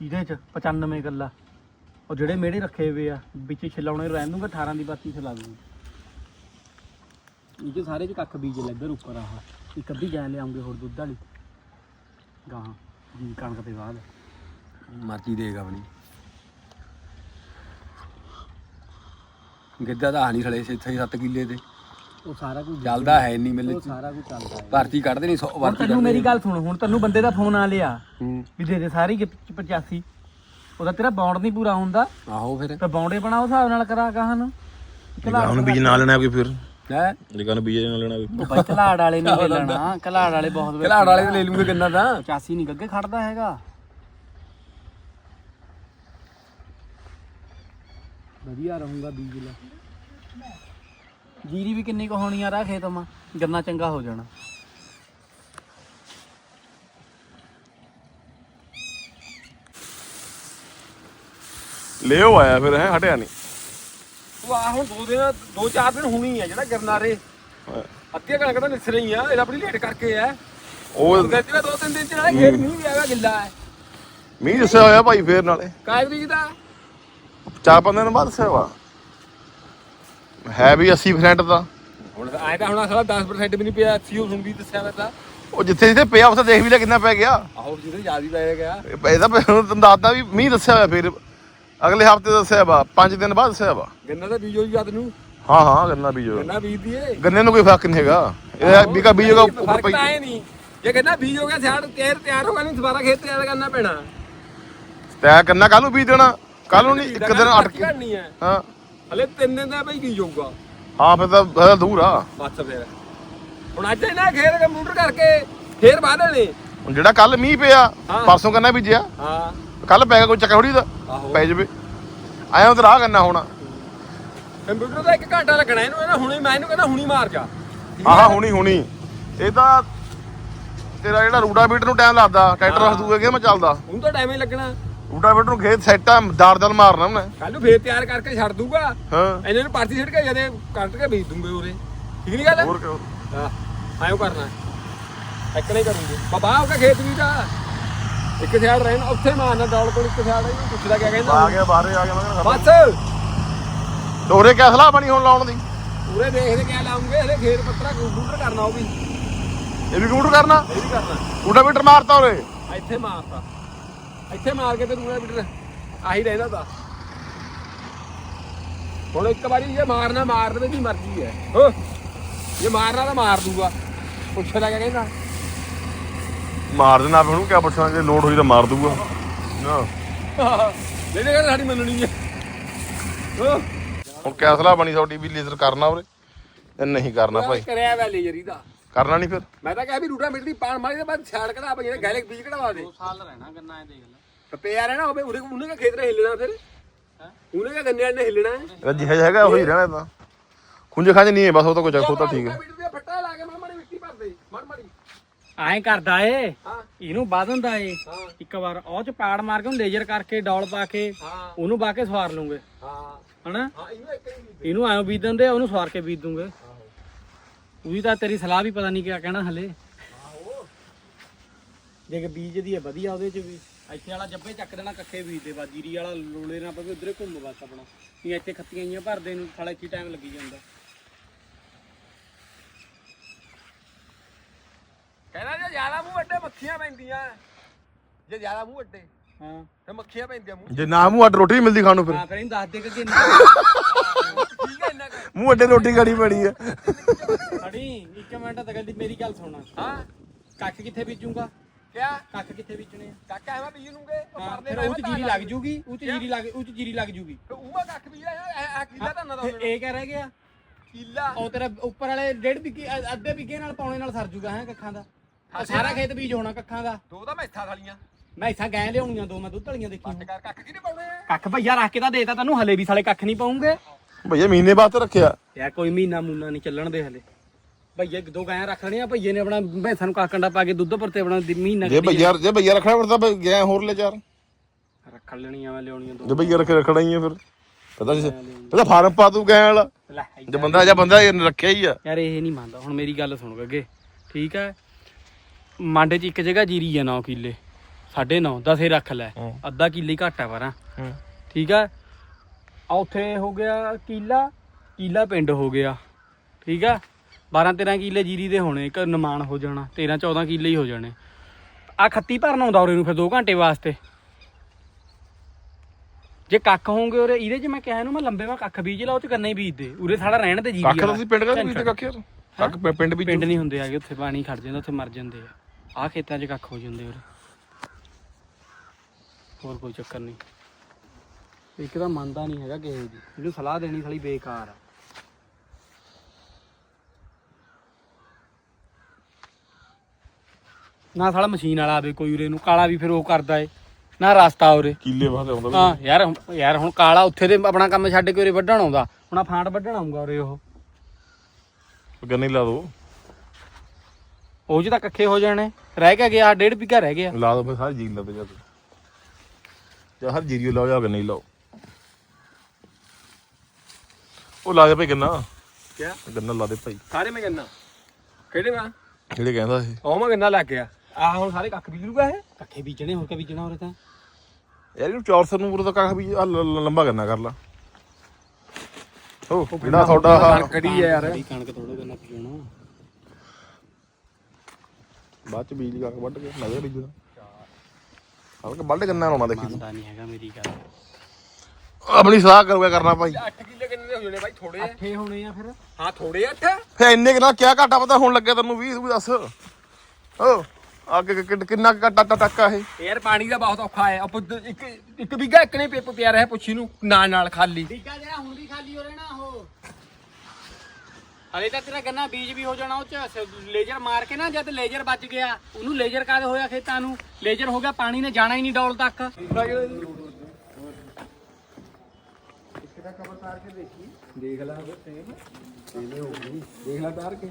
ਇਹਦੇ ਚ 95 ਗੱਲਾਂ। ਉਹ ਜਿਹੜੇ ਮੇੜੇ ਰੱਖੇ ਹੋਏ ਆ, ਵਿੱਚ ਛਿਲਾਉਣੇ ਰਹਿਣ ਦੂੰਗਾ 18 ਦੀ ਬਾਤੀ ਛਿਲਾ ਦੂੰਗਾ ਇਹ ਸਾਰੇ ਚ ਕੱਖ ਬੀਜ ਲੈ ਉੱਪਰ ਆਹ, ਇੱਕ ਅੱਧੀ ਜਾਨ ਲਿਆਉਂਗੇ ਹੋਰ ਦੁੱਧ ਵਾਲੀ। ਗਾਂ ਜੀ ਕਣਕ ਦੇ ਬਾਅਦ। ਮਰਜ਼ੀ ਦੇਗਾ ਆਪਣੀ। ਗਿੱਧਾ ਤਾਂ ਆ ਨਹੀਂ ਖਲੇ ਇੱਥੇ 7 ਕਿੱਲੇ ਦੇ ਉਹ ਸਾਰਾ ਕੁਝ ਚੱਲਦਾ ਹੈ ਨਹੀਂ ਮਿਲ ਉਹ ਸਾਰਾ ਕੁਝ ਚੱਲਦਾ ਹੈ। ਭਰਤੀ ਕੱਢਦੇ ਨਹੀਂ 100 ਹੁਣ ਭਰਤੀ ਤੈਨੂੰ ਮੇਰੀ ਗੱਲ ਸੁਣ ਹੁਣ ਤੈਨੂੰ ਬੰਦੇ ਦਾ ਫੋਨ ਆ ਲਿਆ ਹੂੰ। ਵੀ ਦੇ ਦੇ ਸਾਰੀ 85 ਉਹਦਾ ਤੇਰਾ ਬੌਂਡ ਨਹੀਂ ਪੂਰਾ ਹੁੰਦਾ ਆਹੋ ਫਿਰ। ਤੇ ਬੌਂਡੇ ਬਣਾਓ ਹਿਸਾਬ ਨਾਲ ਕਰਾ ਕਹਾਂ ਨੂੰ ਹੁਣ ਬੀਜ ਨਾ ਲੈਣਾ ਕੋਈ ਫਿਰ? ਹੈ? ਜਿਹੜਾ ਨੂੰ ਬੀਜ ਨਾ ਲੈਣਾ ਕੋਈ? ਉਹ ਬਾਈ ਕਲਾੜ ਵਾਲੇ ਨਹੀਂ ਲੈਣਾ। ਕਲਾੜ ਵਾਲੇ ਬਹੁਤ ਖਿਲਾੜ ਵਾਲੇ ਤੋਂ ਲੈ ਲੂਗੇ ਕਿੰਨਾ ਤਾਂ। 85 ਨਹੀਂ ਗੱਗੇ ਖੜਦਾ ਹੈਗਾ। ਵਧੀਆ ਰਹੂੰਗਾ ਬੀਜ ਲੈ। ਜੀਰੀ ਵੀ ਕਿੰਨੀ ਕੁ ਹੋਣੀ ਆ ਰਾ ਖੇਤ ਮਾ ਗੰਨਾ ਚੰਗਾ ਹੋ ਜਾਣਾ। ਲਿਓ ਆਇਆ ਫਿਰ ਹੈ ਹਟਿਆ ਨਹੀਂ। ਉਹ ਆ ਹੁਣ ਦੋ ਦਿਨ ਦੋ ਚਾਰ ਦਿਨ ਹੋਣੀ ਆ ਜਿਹੜਾ ਗਰਨਾਰੇ ਅੱਧੇ ਕਣਕ ਤਾਂ ਨਿਸਰ ਹੀ ਆ ਇਹ ਆਪਣੀ ਲੇਟ ਕਰਕੇ ਆ। ਉਹ ਗੱਡੀ ਦਾ ਦੋ ਤਿੰਨ ਦਿਨ ਚ ਨਾਲੇ ਖੇਤ ਨਹੀਂ ਵੀ ਆਗਾ ਗਿੱਲਾ ਹੈ। ਮੀਂਹ ਦੱਸਿਆ ਹੋਇਆ ਭਾਈ ਫੇਰ ਨਾਲੇ। ਕਾਇਕ ਦੀ ਦਾ ਚਾਰ ਪੰਜ ਦਿਨ ਬਾਅਦ ਦੱਸਿਆ ਵਾ ਹੈ ਵੀ 80% ਦਾ ਹੁਣ ਆਏ ਤਾਂ ਹੁਣ ਸਾਲਾ 10% ਵੀ ਨਹੀਂ ਪਿਆ ਸੀਓ ਹੁਣ ਵੀ ਦੱਸਿਆ ਮੈਂ ਤਾਂ। ਉਹ ਜਿੱਥੇ ਜਿੱਥੇ ਪਿਆ ਉੱਥੇ ਦੇਖ ਵੀ ਲੈ ਕਿੰਨਾ ਪੈ ਗਿਆ। ਆਹੋ ਜਿਹਦੇ ਯਾਦ ਹੀ ਪੈ ਗਿਆ। ਇਹ ਇਹਦਾ ਤੁਹਾਨੂੰ ਦੱਸਦਾ ਵੀ ਮੀਂਹ ਦੱਸਿਆ ਹੋਇਆ ਫਿਰ। ਅਗਲੇ ਹਫ਼ਤੇ ਦੱਸਿਆ ਵਾ 5 ਦਿਨ ਬਾਅਦ ਦੱਸਿਆ ਵਾ। ਗੰਨਾ ਤਾਂ ਬੀਜੋ ਜਦ ਨੂੰ। ਹਾਂ ਹਾਂ ਗੰਨਾ ਬੀਜੋ। ਗੰਨਾ ਬੀਜ ਦੀਏ ਗੰਨੇ ਨੂੰ ਕੋਈ ਫ਼ਰਕ ਨਹੀਂ ਹੈਗਾ। ਇਹ ਬੀਕਾ ਬੀਜੋਗਾ ਉੱਪਰ ਪਈ। ਤਾਂ ਨਹੀਂ। ਜੇ ਕਹਿੰਦਾ ਬੀਜ ਹੋ ਗਿਆ ਸਿਆੜ ਤਿਆਰ ਤਿਆਰ ਹੋ ਗਿਆ ਨਹੀਂ ਦੁਬਾਰਾ ਖੇਤ ਤਿਆਰ ਕਰਨਾ ਪੈਣਾ। ਤੈ ਗੰਨਾ ਕੱਲ ਨੂੰ ਬੀਜ ਦੇਣਾ। ਕੱਲ ਨੂੰ ਨਹੀਂ ਇੱਕ ਦਿਨ ਅਟ ਕੇ ਕਰਨੀ ਹੈ। ਹਾਂ। ਹਲੇ ਤਿੰਨ ਦਿਨ ਦਾ ਬਈ ਕੀ ਜਾਊਗਾ? ਹਾਂ ਫਿਰ ਤਾਂ ਫਿਰ ਤਾਂ ਦੂਰ ਆ। ਬਸ ਫਿਰ। ਹੁਣ ਅੱਜ ਇਹਨਾਂ ਖੇਤ ਕੰਪਿਊਟਰ ਕਰਕੇ ਫੇਰ ਬਾਅਦ ਨੇ ਹੁਣ ਜਿਹੜਾ ਕੱਲ ਮੀਂਹ ਪਿਆ ਹਾਂ। ਪਰਸੋਂ ਗੰਨਾ ਬੀਜਿਆ? ਹਾਂ। ਕੱਲ ਪੈ ਗਿਆ ਕੋਈ ਚੱਕਰ ਥੋੜੀ ਦਾ ਆਹੋ। ਪੈ ਜਵੇ। ਆਇਆ ਉਧਰ ਆ ਗੰਨਾ ਹੋਣਾ। ਕੰਪਿਊਟਰ ਦਾ 1 ਘੰਟਾ ਲੱਗਣਾ ਇਹਨੂੰ ਇਹਨਾਂ ਹੁਣੀ ਮੈਂ ਇਹਨੂੰ ਕਹਿੰਦਾ ਹੁਣੀ ਮਾਰ ਜਾ। ਹਾਂ ਹਾਂ? ਹੁਣੀ ਹੁਣੀ। ਇਹ ਤਾਂ ਤੇਰਾ ਜਿਹੜਾ ਰੂਟਾ ਬੀਟ ਨੂੰ ਟਾਈਮ ਲੱਗਦਾ ਟਰੈਕਟਰ ਹੱਥ ਦੂਏ ਕਿ ਮੈਂ ਚੱਲਦਾ? ਹੁਣ ਤਾਂ ਟਾਈਮ ਹੀ ਲੱਗਣਾ। ਰੂਟਾ ਬੀਟ ਨੂੰ ਖੇਤ ਸੈੱਟ ਆ ਦਾਰ ਦਲ ਮਾਰਨਾ ਉਹਨੇ। ਕੱਲ ਨੂੰ ਫੇਰ ਤਿਆਰ ਕਰਕੇ ਛੱਡ ਦੂਗਾ। ਹਾਂ। ਇਹਨਾਂ ਨੂੰ ਪਾਰਟੀ ਛੱਡ ਕੇ ਜਦੇ ਕੱਟ ਕੇ ਵੇਚ ਦੂੰਗੇ ਉਰੇ ਠੀਕ ਨਹੀਂ ਗੱਲ? ਹੋਰ ਕਿਉਂ? ਹਾਂ ਆਇਓ ਕਰਨਾ। ਇਕਣੇ ਕਰੂੰਗੇ। ਬਾਬਾ ਉਹ ਖੇਤ ਵੀ ਦਾ ਇੱਕ ਸਿਆੜ ਰਹਿਣ ਉੱਥੇ ਮਾਰਨਾ ਡੌਲ ਕੋਲ ਇੱਕ ਸਿਆੜ ਇਹਨੂੰ ਪੁੱਛਦਾ ਕਿਆ ਆ ਕਹਿੰਦਾ ਗਿਆ ਬਾਹਰੇ ਆ ਗਿਆ ਮੈਂ ਬਸ। ਦੋਰੇ ਕਿਆ ਸਲਾਹ ਬਣੀ ਹੁਣ ਲਾਉਣ ਦੀ? ਪੂਰੇ ਦੇਖਦੇ ਕਿਆ ਲਾਉਂਗੇ ਇਹਦੇ ਖੇਤ ਪੱਤਰਾ ਕੰਪਿਊਟਰ ਕਰਨਾ ਉਹ ਵੀ। ਇਹ ਵੀ ਕੰਪਿਊਟਰ ਕਰਨਾ? ਇਹ ਵੀ ਕਰਨਾ। ਬੀਟਰ ਮਾਰਤਾ ਉਰੇ। ਇੱਥੇ ਮਾਰਤਾ। ਇੱਥੇ ਮਾਰ ਕੇ ਤੇ ਦੂਰਾ ਬਿਟਰ ਆਹੀ ਰਹਿੰਦਾ ਤਾਂ। ਹੁਣ ਇੱਕ ਵਾਰੀ ਜੇ ਮਾਰਨਾ ਮਾਰ ਦੇਵੇ ਦੀ ਮਰਜ਼ੀ ਹੈ। ਹੋ ਜੇ ਮਾਰਨਾ ਤਾਂ ਮਾਰ ਦੂਗਾ। ਪੁੱਛਦਾ ਕਿਆ ਕਹਿੰਦਾ? ਮਾਰ ਦੇਣਾ ਫਿਰ ਉਹਨੂੰ ਕਿਆ ਪੁੱਛਣਾ ਜੇ ਲੋਡ ਹੋਈ ਤਾਂ ਮਾਰ ਦੂਗਾ ਨਾ। ਜਿਹੜੇ ਕਹਿੰਦਾ ਸਾਡੀ ਮੰਨਣੀ ਹੈ। ਹੋ। ਹੁਣ ਕਿਆ ਸਲਾਹ ਬਣੀ ਤੁਹਾਡੀ ਵੀ ਲੇਜ਼ਰ ਕਰਨਾ ਉਰੇ? ਇਹ ਨਹੀਂ ਕਰਨਾ ਭਾਈ? ਕਰਿਆ ਵੈ ਲੇਜਰੀ ਦਾ ਕਰਨਾ ਨਹੀਂ ਫਿਰ? ਮੈਂ ਤਾਂ ਕਿਹਾ ਵੀ ਰੂਟਾ ਮਿੱਟੀ ਪਾਣ ਮਾਰੀ ਦੇ ਬਾਅਦ ਛਾੜ ਕਢਾ ਪਈ ਜਿਹੜੇ ਗੈਲਕ ਬੀਜ ਕਢਵਾ ਦੇ। ਸਾਲ ਰਹਿਣਾ ਗੰਨਾ ਇਹ ਦੇਖ ਲੈ। ਤੇ ਪਿਆ ਰਹਿਣਾ ਹੋਵੇ ਉਹਦੇ ਉਹਨੇ ਕਾ ਖੇਤ ਨੇ ਹਿੱਲਣਾ ਫਿਰ? ਉਹਨੇ ਕਾ ਗੰਨਿਆਂ ਨੇ ਹਿੱਲਣਾ ਹੈ? ਇਹਦਾ ਜਿਹੜਾ ਹੈਗਾ ਉਹੀ ਰਹਿਣਾ ਤਾਂ। ਖੁੰਝੇ ਖਾਂਜ ਨਹੀਂ ਹੈ ਬਸ ਉਹ ਤਾਂ ਕੋਈ ਤਾਂ ਠੀਕ ਹੈ। ਦੇ ਫੱਟਾ ਲਾ ਕੇ ਮਾੜੀ ਮਾੜੀ ਮਿੱਟੀ ਭਰ ਦੇ ਮਾੜੀ ਮਾੜੀ ਐਂ ਕਰਦਾ ਏ। ਹਾਂ। ਇਹਨੂੰ ਵਧਦਾ ਏ। ਹਾਂ। ਇੱਕ ਵਾਰ ਉਹ ਚ ਪਾੜ ਮਾਰ ਕੇ ਉਹਨੂੰ ਲੇਜ਼ਰ ਕਰਕੇ ਡੌਲ ਪਾ ਕੇ ਹਾਂ। ਉਹਨੂੰ ਬਾ ਕੇ ਸਵਾਰ ਲੂੰਗੇ। ਹਾਂ। ਹਨਾ? ਹਾਂ ਇਹਨੂੰ ਇੱਕ ਹੀ ਇਹਨੂੰ ਐਂ ਬੀਜ ਦਿੰਦੇ ਉਹਨੂੰ ਸਵਾਰ ਕੇ ਬੀਜ ਦੂੰਗੇ। ਉਹਦੀ ਤਾਂ ਤੇਰੀ ਸਲਾਹ ਵੀ ਪਤਾ ਨਹੀਂ ਕਿਆ ਕਹਿਣਾ ਹਲੇ। ਜੇ ਕਿ ਬੀਜ ਦੀ ਹੈ ਵਧੀਆ ਉਹਦੇ ਚ ਵੀ। ਇੱਥੇ ਵਾਲਾ ਜੱਬੇ ਚੱਕ ਦੇਣਾ ਕੱਖੇ ਬੀਜ ਦੇ ਬਾ ਜੀਰੀ ਵਾਲਾ ਲੋਲੇ ਨਾ ਪਵੇ ਉਧਰੇ ਘੁੰਮ ਬਸ ਆਪਣਾ। ਨਹੀਂ ਇੱਥੇ ਖੱਤੀਆਂ ਜੀਆਂ ਭਰਦੇ ਨੂੰ ਸਾਲਾ ਇੱਥੇ ਟਾਈਮ ਲੱਗੀ ਜਾਂਦਾ। ਕਹਿੰਦਾ ਜੇ ਜ਼ਿਆਦਾ ਮੂੰਹ ਵੱਡੇ ਮੱਖੀਆਂ ਪੈਂਦੀਆਂ। ਜੇ ਜ਼ਿਆਦਾ ਮੂੰਹ ਵੱਡੇ ਹਾਂ। ਤੇ ਮੱਖੀਆਂ ਪੈਂਦੀਆਂ ਮੂੰਹ। ਜੇ ਨਾ ਮੂੰਹ ਅੱਡ ਰੋਟੀ ਨਹੀਂ ਮਿਲਦੀ ਖਾਣ ਨੂੰ ਫਿਰ। ਹਾਂ ਫਿਰ ਇਹਨੂੰ ਦੱਸ ਦੇ ਕਿ ਠੀਕ ਹੈ ਇੰਨਾ ਕੁ। ਮੂੰਹ ਅੱਡੇ ਰੋਟੀ ਖਾਣੀ ਪੈਣੀ ਹੈ ਖੜੀ ਇੱਕ ਮਿੰਟ ਤੱਕ ਦੀ ਮੇਰੀ ਗੱਲ ਸੁਣ। ਹਾਂ। ਕੱਖ ਕਿੱਥੇ ਬੀਜੂਗਾ? ਕਿਆ? ਕੱਖ ਕਿੱਥੇ ਬੀਜਣੇ ਆ? ਕਾਕਾ ਐਵੇਂ ਬੀਜ ਲੂੰਗੇ ਉਹ ਹਾਂ, ਪਰਲੇ ਫਿਰ ਉਹ ਚ ਜੀਰੀ ਲੱਗ ਜੂਗੀ ਉਹ ਚ ਜੀਰੀ ਲੱਗ ਉਹ ਚ ਜੀਰੀ ਲੱਗ ਜੂਗੀ। ਉਹ ਕੱਖ ਬੀਜ ਆ ਕਿੱਲਾ ਤਾਂ ਨਾ ਦਾ ਫਿਰ ਇਹ ਕਿਆ ਰਹਿ ਗਿਆ। ਕਿੱਲਾ? ਉਹ ਤੇਰਾ ਉੱਪਰ ਵਾਲੇ ਡੇਢ ਬਿੱਗੇ ਅ- ਅੱਧੇ ਬਿੱਗੇ ਨਾਲ ਪੌਣੇ ਨਾਲ ਸਰ ਜੂਗਾ ਹੈ ਕੱਖਾਂ ਦਾ। ਉਹ ਸਾਰਾ ਖੇਤ ਬੀਜ ਹੋਣਾ ਕੱਖਾਂ ਦਾ। ਦੋ ਤਾਂ ਮੈਥਾ ਥਾਲੀਆਂ। ਮੈਂ ਇੱਥਾ ਗਏ ਲਿਆਉਣੀਆਂ ਦੋ ਮੈਂ ਦੁੱਧ ਵਾਲੀਆਂ ਦੇਖੀ ਕੱਟ ਕਰ ਕੱਖ ਕਿਹਨੇ ਪਾਉਣੇ? ਆ ਕੱਖ ਭਈਆ ਰੱਖ ਕੇ ਤਾਂ ਦੇਤਾ ਤੈਨੂੰ ਹਲੇ ਵੀ ਸਾਲੇ ਕੱਖ ਨਹੀਂ ਪਾਉਂਗੇ। ਭਈਆ ਮਹੀਨੇ ਬਾਅਦ ਤਾਂ ਰੱਖਿਆ। ਯਾਰ ਕੋਈ ਮਹੀਨਾ ਮੂਨਾ ਨਹੀਂ ਚੱਲਣ ਦੇ ਹਲੇ। ਭਈਏ ਦੋ ਗਾਇਆਂ ਰੱਖ ਲੈਣੀਆਂ ਭਈਏ ਨੇ ਆਪਣਾ ਭੈਂਸਾਂ ਨੂੰ ਕਾਕੰਡਾ ਪਾ ਕੇ ਦੁੱਧ ਪਰ ਤੇ ਆਪਣਾ ਦੀ- ਮਹੀਨਾ ਜੇ ਕੱਢੀ ਭਈਆ ਜੇ ਭਈਆ ਰੱਖਣਾ ਪੜਦਾ ਭਈ ਗਿਆ ਹੋਰ ਲੈ ਚਾਰ। ਰੱਖ ਲੈਣੀਆਂ ਮੈਂ ਲਿਆਉਣੀਆਂ ਦੋ। ਜੇ ਭਈਆ ਰੱਖ ਰੱਖਣਾ ਹੀ ਹੈ ਫਿਰ। ਪਤਾ ਨਹੀਂ ਪਤਾ ਫਾਰਮ ਪਾ ਤੂੰ ਗਏ ਵਾਲਾ। ਲੈ ਜੇ ਬੰਦਾ ਜਾਂ ਬੰਦਾ ਇਹ ਰੱਖਿਆ ਹੀ ਆ। ਯਾਰ ਇਹ ਨਹੀਂ ਮੰਨਦਾ। ਹੁਣ ਮੇਰੀ ਗੱਲ ਸੁਣ ਗੱਗੇ। ਠੀਕ ਹੈ ਮਾਂਡੇ 'ਚ ਇੱਕ ਜਗ੍ਹਾ ਜੀਰੀ ਆ 9 ਕਿੱਲੇ। ਸਾਢੇ 9 ਦਸੇ ਰੱਖ ਲੈ। ਹੂੰ। ਅੱਧਾ ਕਿੱਲੇ ਹੀ ਘੱਟ ਆ ਪਰਾਂ। ਠੀਕ ਹੈ ਆ ਉੱਥੇ ਹੋ ਗਿਆ ਕੀਲਾ। ਕੀਲਾ ਪਿੰਡ ਹੋ ਗਿਆ। ਠੀਕ ਆ? 12 13 ਕਿੱਲੇ ਜੀਰੀ ਦੇ ਹੋਣੇ ਇੱਕ ਨਿਮਾਣ ਹੋ ਜਾਣਾ 13 14 ਕਿੱਲੇ ਹੀ ਹੋ ਜਾਣੇ। ਆ ਖੱਤੀ ਭਰਨ ਆਉਂਦਾ ਉਰੇ ਨੂੰ ਫਿਰ 2 ਘੰਟੇ ਵਾਸਤੇ। ਜੇ ਕੱਖ ਹੋਣਗੇ ਉਰੇ ਇਹਦੇ 'ਚ ਮੈਂ ਕਿਹਾ ਇਹਨੂੰ ਮੈਂ ਲੰਬੇ ਵਾ ਕੱਖ ਬੀਜ ਲਾ ਉਹ 'ਚ ਗੰਨਾ ਹੀ ਬੀਜ ਦੇ। ਉਰੇ ਸਾਡਾ ਰਹਿਣ ਤੇ ਜੀਰੀ ਕੱਖ ਵਾਲਾ। ਤੁਸੀਂ ਪਿੰਡ ਕਾ ਬੀਜਦੇ ਕੱਖ ਯਾਰ? ਕੱਖ ਪਿੰਡ ਵੀ ਪਿੰਡ ਨਹੀਂ ਹੁੰਦੇ ਹੈਗੇ ਉੱਥੇ ਪਾਣੀ ਖੜ ਜਾਂਦਾ ਉੱਥੇ ਮਰ ਜਾਂਦੇ ਆ। ਆਹ ਖੇਤਾਂ 'ਚ ਕੱਖ ਹੋ ਜਾਂਦੇ ਉਰੇ। ਹੋਰ ਕੋਈ ਚੱਕਰ ਨਹੀਂ। ਇੱਕ ਤਾਂ ਮੰਨਦਾ ਨਹੀਂ ਹੈਗਾ ਕਿਸੇ ਦੀ। ਇਹਨੂੰ ਸਲਾਹ ਦੇਣੀ ਸਾਲੀ ਬੇਕਾਰ ਆ। ਨਾ ਸਾਲਾ ਮਸ਼ੀਨ ਵਾਲਾ ਆਵੇ ਕੋਈ ਉਰੇ ਨੂੰ ਕਾਲਾ ਵੀ ਫਿਰ ਉਹ ਕਰਦਾ ਏ ਨਾ ਰਸਤਾ ਉਰੇ। ਕੀਲੇ ਵਾਸਤੇ ਆਉਂਦਾ ਹਾਂ ਯਾਰ ਹੁਣ- ਯਾਰ ਹੁਣ ਕਾਲਾ ਉੱਥੇ ਦੇ ਆਪਣਾ ਕੰਮ ਛੱਡ ਕੇ ਉਰੇ ਵੱਢਣ ਆਉਂਦਾ ਹੁਣ ਆ ਫਾਂਟ ਵੱਢਣ ਆਉਂਗਾ ਉਰੇ ਉਹ। ਵੀ ਗੰਨੇ ਲਾ ਦੋ। ਉਹ 'ਚ ਤਾਂ ਇਕੱਠੇ ਹੋ ਜਾਣੇ ਰਹਿ ਕੇ ਗਿਆ ਡੇਢ ਵਿਗਾ ਰਹਿ ਗਿਆ। ਲਾ ਦੋ ਫਿਰ ਸਾਰੀ ਜੀਰੀ ਲਾ ਦੇ ਜਾ ਕੇ ਜਾਂ ਹਰ ਜੀਰੀ ਲਾਓ ਜਾਂ ਗੰਨੇ ਲਾਓ। ਉਹ ਲਾ ਦੇ ਭਾਈ ਗੰਨਾ। ਕਿਆ? ਗੰਨਾ ਲਾ ਦੇ ਭਾਈ। ਸਾਰੇ ਮੈਂ ਗੰਨਾ। ਕਿਹੜੇ ਮੈਂ? ਜਿਹੜੇ ਕਹਿੰਦਾ ਇਹ ਉਹ ਮੈਂ ਗੰਨਾ ਲੱਗ ਗਿਆ ਆਹ ਹੁਣ ਸਾਰੇ ਕੱਖ ਬੀਜ ਲੂਗਾ ਇਹ? ਇਕੱਠੇ ਬੀਜਣੇ ਹੋਰ ਕਾ ਬੀਜਣਾ ਉਰੇ ਤਾਂ? ਯਾਰ ਇਹਨੂੰ 400 ਨੂੰ ਪੂਰਾ ਤਾਂ ਕੱਖ ਵੀ ਆਹ ਲ- ਲ- ਲੰਬਾ ਗੰਨਾ ਕਰ ਲਾ। ਉਹ ਜਿਹੜਾ ਤੁਹਾਡਾ ਆਹ ਕੜੀ ਆ ਯਾਰ। ਬੜੀ ਕਣਕ ਥੋੜਾ ਕਰਨਾ ਬੀਜਣਾ ਬਾਅਦ ਚ ਬੀਜ ਕੱਖ ਵੱਢ ਕੇ ਨਵੇਂ ਬੀਜਣਾ। ਹਲਕਾ ਵੱਢ ਗੰਨਾ ਲਾਉਣਾ ਦੇਖੀ ਤੂੰ। ਮੰਨਦਾ ਨਹੀਂ ਹੈਗਾ ਮੇਰੀ ਗੱਲ। ਆਪਣੀ ਸਲਾਹ ਕਰੂਗਾ ਕਰਨਾ ਭਾਈ। 8 ਕਿੱਲੇ ਕਿੰਨੇ ਦੇ ਹੋ ਜਾਣੇ ਬਾਈ? ਥੋੜੇ ਆ। ਇਕੱਠੇ ਹੋਣੇ ਆ ਫਿਰ। ਹਾਂ ਥੋੜੇ ਆ 8 ਫੇ ਇੰਨੇ ਕਿੰਨਾ ਕਿਆ ਘਾਟਾ ਪਤਾ ਹੁਣ ਲੱਗਿਆ ਤੈਨੂੰ 20 ਤੂੰ ਦੱਸ। ਓ। ਅੱਗੇ ਕਿੰਨਾ ਕੁ ਟੱਕਾ ਇਹ ਯਾਰ ਪਾਣੀ ਦਾ ਬਹੁਤ ਔਖਾ ਹੈ ਆਪਾਂ ਦ- ਇੱਕ ਇੱਕ ਵੀਗਾ ਇੱਕ ਨੇ ਪੇਪ ਪਿਆ ਰਿਹਾ ਪੁੱਛੀ ਨੂੰ ਨਾਲ ਨਾਲ ਖਾਲੀ ਠੀਕਾ ਜਿਹੜਾ ਹੁਣ ਵੀ ਖਾਲੀ ਹੋ ਰਹਿਣਾ ਉਹ ਹਲੇ ਤਾਂ ਤੇਰਾ ਗੰਨਾ ਬੀਜ ਵੀ ਹੋ ਜਾਣਾ ਉਹ ਚ ਲੇਜ਼ਰ ਮਾਰ ਕੇ ਨਾ ਜਦ ਲੇਜ਼ਰ ਵੱਜ ਗਿਆ ਉਹਨੂੰ ਲੇਜ਼ਰ ਕਾਦ ਹੋਇਆ ਖੇਤਾਂ ਨੂੰ ਲੇਜ਼ਰ ਹੋ ਗਿਆ ਪਾਣੀ ਨੇ ਜਾਣਾ ਹੀ ਨਹੀਂ ਡੌਲ ਤੱਕ ਦੇਖ ਲੈ ਇਹਨੇ ਹੋ ਗਈ ਦੇਖ ਲੈ ਤਾਰ ਕੇ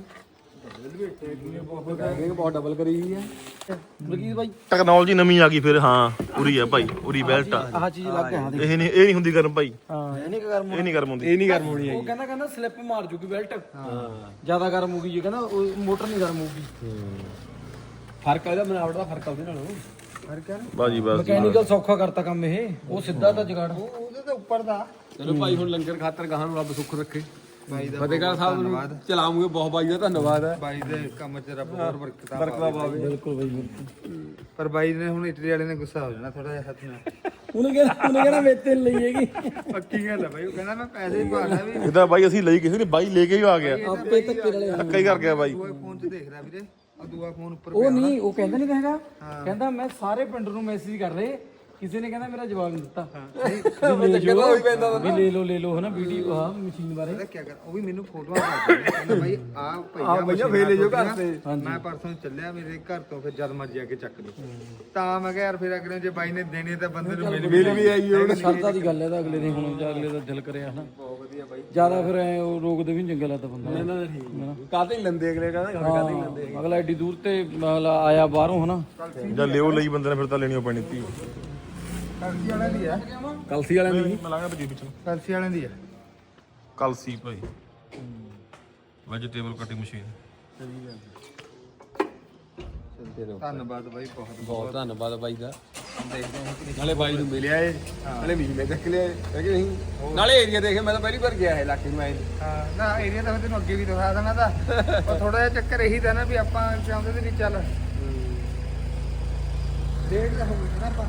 ਬਹੁਤ ਡਬਲ ਕਰੀ ਹੋਈ ਹੈ। ਬਲਕੀ ਬਾਈ। ਟੈਕਨੋਲੋਜੀ ਨਵੀਂ ਆ ਗਈ ਫਿਰ ਹਾਂ ਉਰੀ ਆ ਭਾਈ ਉਰੀ ਬੈਲਟ ਆ। ਆਹ ਚੀਜ਼ ਲੱਗ ਗਿਆ ਇਹ ਨਹੀਂ ਇਹ ਨਹੀਂ ਹੁੰਦੀ ਗਰਮ ਭਾਈ। ਹਾਂ। ਇਹ ਨਹੀਂ ਗਰਮ ਇਹ ਨਹੀਂ ਗਰਮ ਹੁੰਦੀ ਇਹ ਨਹੀਂ ਗਰਮ ਹੋਣੀ ਉਹ ਕਹਿੰਦਾ ਕਹਿੰਦਾ ਸਲਿੱਪ ਮਾਰ ਜੂਗੀ ਬੈਲਟ ਹਾਂ। ਜ਼ਿਆਦਾ ਗਰਮ ਹੋਊਗੀ ਜੀ ਕਹਿੰਦਾ ਉਹ ਮੋਟਰ ਨਹੀਂ ਗਰਮ ਹੋਊਗੀ। ਫ਼ਰਕ ਆ ਇਹਦਾ ਬਣਾਵਟ ਦਾ ਫ਼ਰਕ ਆ ਉਹਦੇ ਨਾਲੋਂ। ਫ਼ਰਕ ਹੈ ਬਾਜੀ ਬਸ ਮਕੈਨੀਕਲ ਸੌਖਾ ਕਰਤਾ ਕੰਮ ਇਹ। ਉਹ ਸਿੱਧਾ ਤਾਂ ਜਗਾੜ। ਉਹਦੇ ਤੇ ਉੱਪਰ ਦਾ। ਚਲੋ ਭਾਈ ਹੁਣ ਲੰਗਰ ਖਾਤਰ ਗਾਹਾਂ ਨੂੰ ਰੱਬ ਸੁੱਖ ਰੱਖੇ। ਬਾਈ ਦਾ ਫਤਿਹਗੜ੍ਹ ਸਾਹਿਬ ਨੂੰ ਚਲਾਉਂਗੇ ਬਹੁਤ ਬਾਈ ਦਾ ਧੰਨਵਾਦ ਹੈ। ਬਾਈ ਦੇ ਕੰਮ 'ਚ ਰੱਬ ਹੋਰ ਬਰਕਤਾਂ ਬਰਕਤਾਂ ਪਾਵੇ ਬਿਲਕੁਲ ਬਈ ਬਿਲਕੁਲ। ਪਰ ਬਾਈ ਨੇ ਹੁਣ ਇਟਲੀ ਵਾਲੇ ਨੇ ਗੁੱਸਾ ਹੋ ਜਾਣਾ ਥੋੜਾ ਜਿਹਾ ਹੱਥ ਨਾਲ। ਉਹਨੇ ਕਹਿੰਦਾ ਉਹਨੇ ਕਹਿੰਦਾ ਵੇਤੇ ਲਈ ਹੈਗੀ। ਪੱਕੀ ਗੱਲ ਹੈ ਬਾਈ ਉਹ ਕਹਿੰਦਾ ਮੈਂ ਪੈਸੇ ਹੀ ਭਾਣਾ ਵੀ ਇਹਦਾ ਬਾਈ ਅਸੀਂ ਲਈ ਕਿਸੇ ਨੇ ਬਾਈ ਲੈ ਕੇ ਹੀ ਆ ਗਿਆ। ਆਪੇ ਧੱਕੇ ਵਾਲੇ ਧੱਕਾ ਹੀ ਕਰ ਗਿਆ ਬਾਈ। ਦੂਏ ਫੋਨ 'ਚ ਦੇਖ ਰਿਹਾ ਵੀਰੇ ਆ ਦੂਆ ਫੋਨ ਉੱਪਰ ਉਹ ਨਹੀਂ ਉਹ ਕਹਿੰਦਾ ਨਹੀਂ ਹੈਗਾ। ਕਹਿੰਦਾ ਮੈਂ ਸਾਰੇ ਪਿੰਡ ਨੂੰ ਮੈਸੇਜ ਕਰ ਰਹੇ। ਕਿਸੇ ਨੇ ਕਹਿੰਦਾ ਮੇਰਾ ਜਵਾਬ ਨਹੀਂ ਦਿੱਤਾ। ਵੀ ਲੈ ਜਾਓ ਵੀ। ਲੈ ਲਓ ਲੈ ਲਓ ਹਨਾ ਵੀਡੀਓ ਆ ਮਸ਼ੀਨ ਬਾਰੇ। ਪਤਾ ਕੀ ਕਰ ਉਹ ਵੀ ਮੈਨੂੰ ਫੋਟੋਆਂ ਕੇ ਕਹਿੰਦਾ ਬਾਈ ਆ ਭਈਆ ਭਈਆ ਫੇਰ ਲੈ ਜਾਓ ਘਰ ਤੇ। ਮੈਂ ਪਰਸੋਂ ਚੱਲਿਆ ਮੇਰੇ ਘਰ ਤੋਂ ਫਿਰ ਜਦ ਮਰਜ਼ੀ ਆ ਕੇ ਚੱਕ ਲਓ। ਤਾਂ ਮੈਂ ਕਿਹਾ ਯਾਰ ਫਿਰ ਅਗਲੇ ਜੇ ਬਾਈ ਨੇ ਦੇਣੇ ਤਾਂ ਬੰਦੇ ਨੂੰ ਮਿਲ ਵੀ ਆਈ ਉਹ ਸ਼ਰਧਾ ਦੀ ਗੱਲ ਹੈ ਤਾਂ ਅਗਲੇ ਦੇ ਹੁਣ ਜਾਂ ਅਗਲੇ ਦਾ ਦਿਲ ਕਰਿਆ ਹਨਾ। ਬਹੁਤ ਵਧੀਆ ਬਾਈ। ਜ਼ਿਆਦਾ ਫਿਰ ਐ ਉਹ ਰੋਕਦੇ ਵੀ ਨੀ ਚੰਗਾ ਲੱਗਦਾ ਬੰਦਾ। ਕਾਤੇ ਹੀ। ਲੰਦੇ ਅਗਲੇ ਕਹਿੰਦਾ ਕਾਤੇ ਹੀ ਲੰਦੇ ਅਗਲਾ ਐਡੀ ਦੂਰ ਤੇ ਅਗਲਾ ਆਇਆ ਬਾਹਰੋਂ ਹਨਾ। ਜਾਂ ਲਿਓ ਲਈ ਬੰਦੇ ਨੇ ਫਿਰ ਤਾਂ ਲੈਣੀ ਓ ਪੈਣੀ ਤੀ ਕਲਸੀ ਵਾਲਿਆਂ ਦੀ ਕਲਸੀ ਵਾਲਿਆਂ ਦੀ? ਵਿੱਚ ਕਲਸੀ ਵਾਲਿਆਂ ਦੀ ਆ ਕਲਸੀ ਭਾਈ। ਵੈਜੀਟੇਬਲ ਕਟਿੰਗ ਮਸ਼ੀਨ ਧੰਨਵਾਦ ਬਾਈ ਬਹੁਤ ਬਹੁਤ। ਧੰਨਵਾਦ ਬਾਈ ਦਾ। ਨਾਲੇ ਬਾਈ ਨੂੰ ਮਿਲਿਆ ਏ। ਨਾਲੇ ਮਹੀਨੇ ਚੱਕ ਲਿਆ ਹੈ ਕਿ ਨਹੀਂ? ਨਾਲੇ ਏਰੀਆ ਦੇਖੇ ਮੈਂ ਤਾਂ ਪਹਿਲੀ ਵਾਰ ਗਿਆ ਇਹ ਇਲਾਕੇ ਨੂੰ ਆਏ। ਹਾਂ ਨਾ ਏਰੀਆ ਤਾਂ ਤੈਨੂੰ ਅੱਗੇ ਵੀ ਦਿਖਾ ਦੇਣਾ ਤਾਂ। ਥੋੜਾ ਜਿਹਾ ਚੱਕਰ ਇਹੀ ਤਾਂ ਨਾ ਵੀ ਆਪਾਂ ਚਾਹੁੰਦੇ ਤੇ ਵੀ ਚੱਲ। ਡੇਢ ਦਾ ਹੋ ਗਿਆ ਨਾ ਆਪਾਂ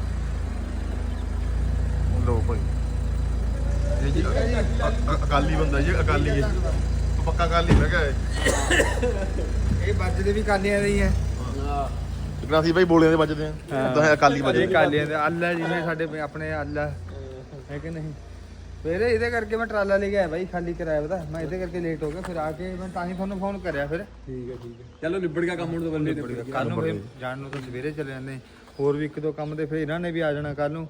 ਲੋ ਭਾਈ। ਇਹ ਜੀ ਅ- ਅ- ਅਕਾਲੀ ਬੰਦਾ ਜੀ ਅਕਾਲੀ ਹੈ ਪੱਕਾ ਅਕਾਲੀ ਮੈਂ ਕਿਹਾ ਇਹ ਵੱਜਦੇ ਵੀ ਕਾਲੀਆਂ ਦੇ ਹੀ ਆ। ਇਕਨਾ ਸੀ ਭਾਈ ਬੋਲਿਆਂ ਦੇ ਵੱਜਦੇ ਆ ਉਦਾਂ ਹੈ। ਅਕਾਲੀ ਇਹ ਵੱਜਦੇ। ਕਾਲੀਆਂ ਦੇ ਅੱਲਾ ਜਿਵੇਂ ਸਾਡੇ ਪੇ- ਆਪਣੇ ਅੱਲਾ ਹੈ ਕਿ ਨਹੀਂ? ਫਿਰ ਇਹਦੇ ਕਰਕੇ ਮੈਂ ਟਰਾਲਾ ਲੈ ਕੇ ਆਇਆ ਬਾਈ ਖਾਲੀ ਕਰਾਇਆ ਪਤਾ ਮੈਂ ਇਹਦੇ ਕਰਕੇ ਲੇਟ ਹੋ ਗਿਆ। ਫਿਰ ਆ ਕੇ ਮੈਂ ਤਾਂ ਹੀ ਤੁਹਾਨੂੰ ਫੋਨ ਕਰਿਆ ਫਿਰ। ਠੀਕ ਹੈ ਠੀਕ ਹੈ। ਚਲੋ ਨਿਬੜ ਗਿਆ ਕੰਮ ਹੁਣ ਤਾਂ ਬੰਦੇ ਨਿਬੜ ਗਿਆ। ਕੱਲ ਨੂੰ ਫਿਰ ਜਾਣ ਨੂੰ ਤਾਂ ਸਵੇਰੇ ਚਲੇ ਜਾਂਦੇ। ਹੋਰ ਵੀ ਇੱਕ ਦੋ ਕੰਮ ਤੇ ਫਿਰ ਇਹਨਾਂ ਨੇ ਵੀ ਆ ਜਾਣਾ ਕੱਲ ਨੂੰ।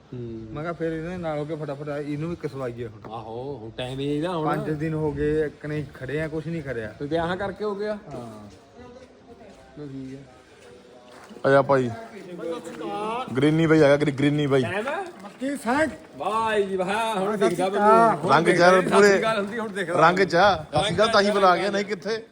ਮੈਂ ਕਿਹਾ ਫਿਰ ਇਹਨਾਂ ਦੇ ਨਾਲ ਹੋ ਕੇ ਫਟਾਫਟ ਇਹਨੂੰ ਵੀ ਕਸਵਾਈਏ ਹੁਣ। ਆਹੋ ਹੁਣ ਟਾਈਮ ਹੀ ਇਹਦਾ ਹੁਣ। ਪੰਜ ਦਿਨ ਹੋ ਗਏ ਇੱਕ ਨਹੀਂ ਖੜੇ ਆ ਕੁਝ ਨਹੀਂ ਕਰਿਆ ਤੇ ਵਿਆਹ ਕਰਕੇ ਹੋ ਗਿਆ ਹਾਂ। ਠੀਕ ਹੈ ਆਇਆ ਭਾਈ। ਗ੍ਰੀਨੀ ਭਾਈ ਆਇਆ ਗ੍ਰੀ- ਗ੍ਰੀਨੀ ਭਾਈ ਮੱਕੀ ਸਾਗ ਵਾਹ ਜੀ ਵਾਹ ਹੁਣ ਦਿਖਦਾ ਬੰਦੂ ਰੰਗ ਚਾਰ ਪੂਰੇ ਗੱਲ ਹੁੰਦੀ ਹੁਣ ਦੇਖ ਰੰਗ ਚ। ਅਸੀਂ ਗੱਲ ਤਾਂ ਹੀ ਬੁਲਾ ਗਿਆ ਨਹੀਂ ਕਿੱਥੇ?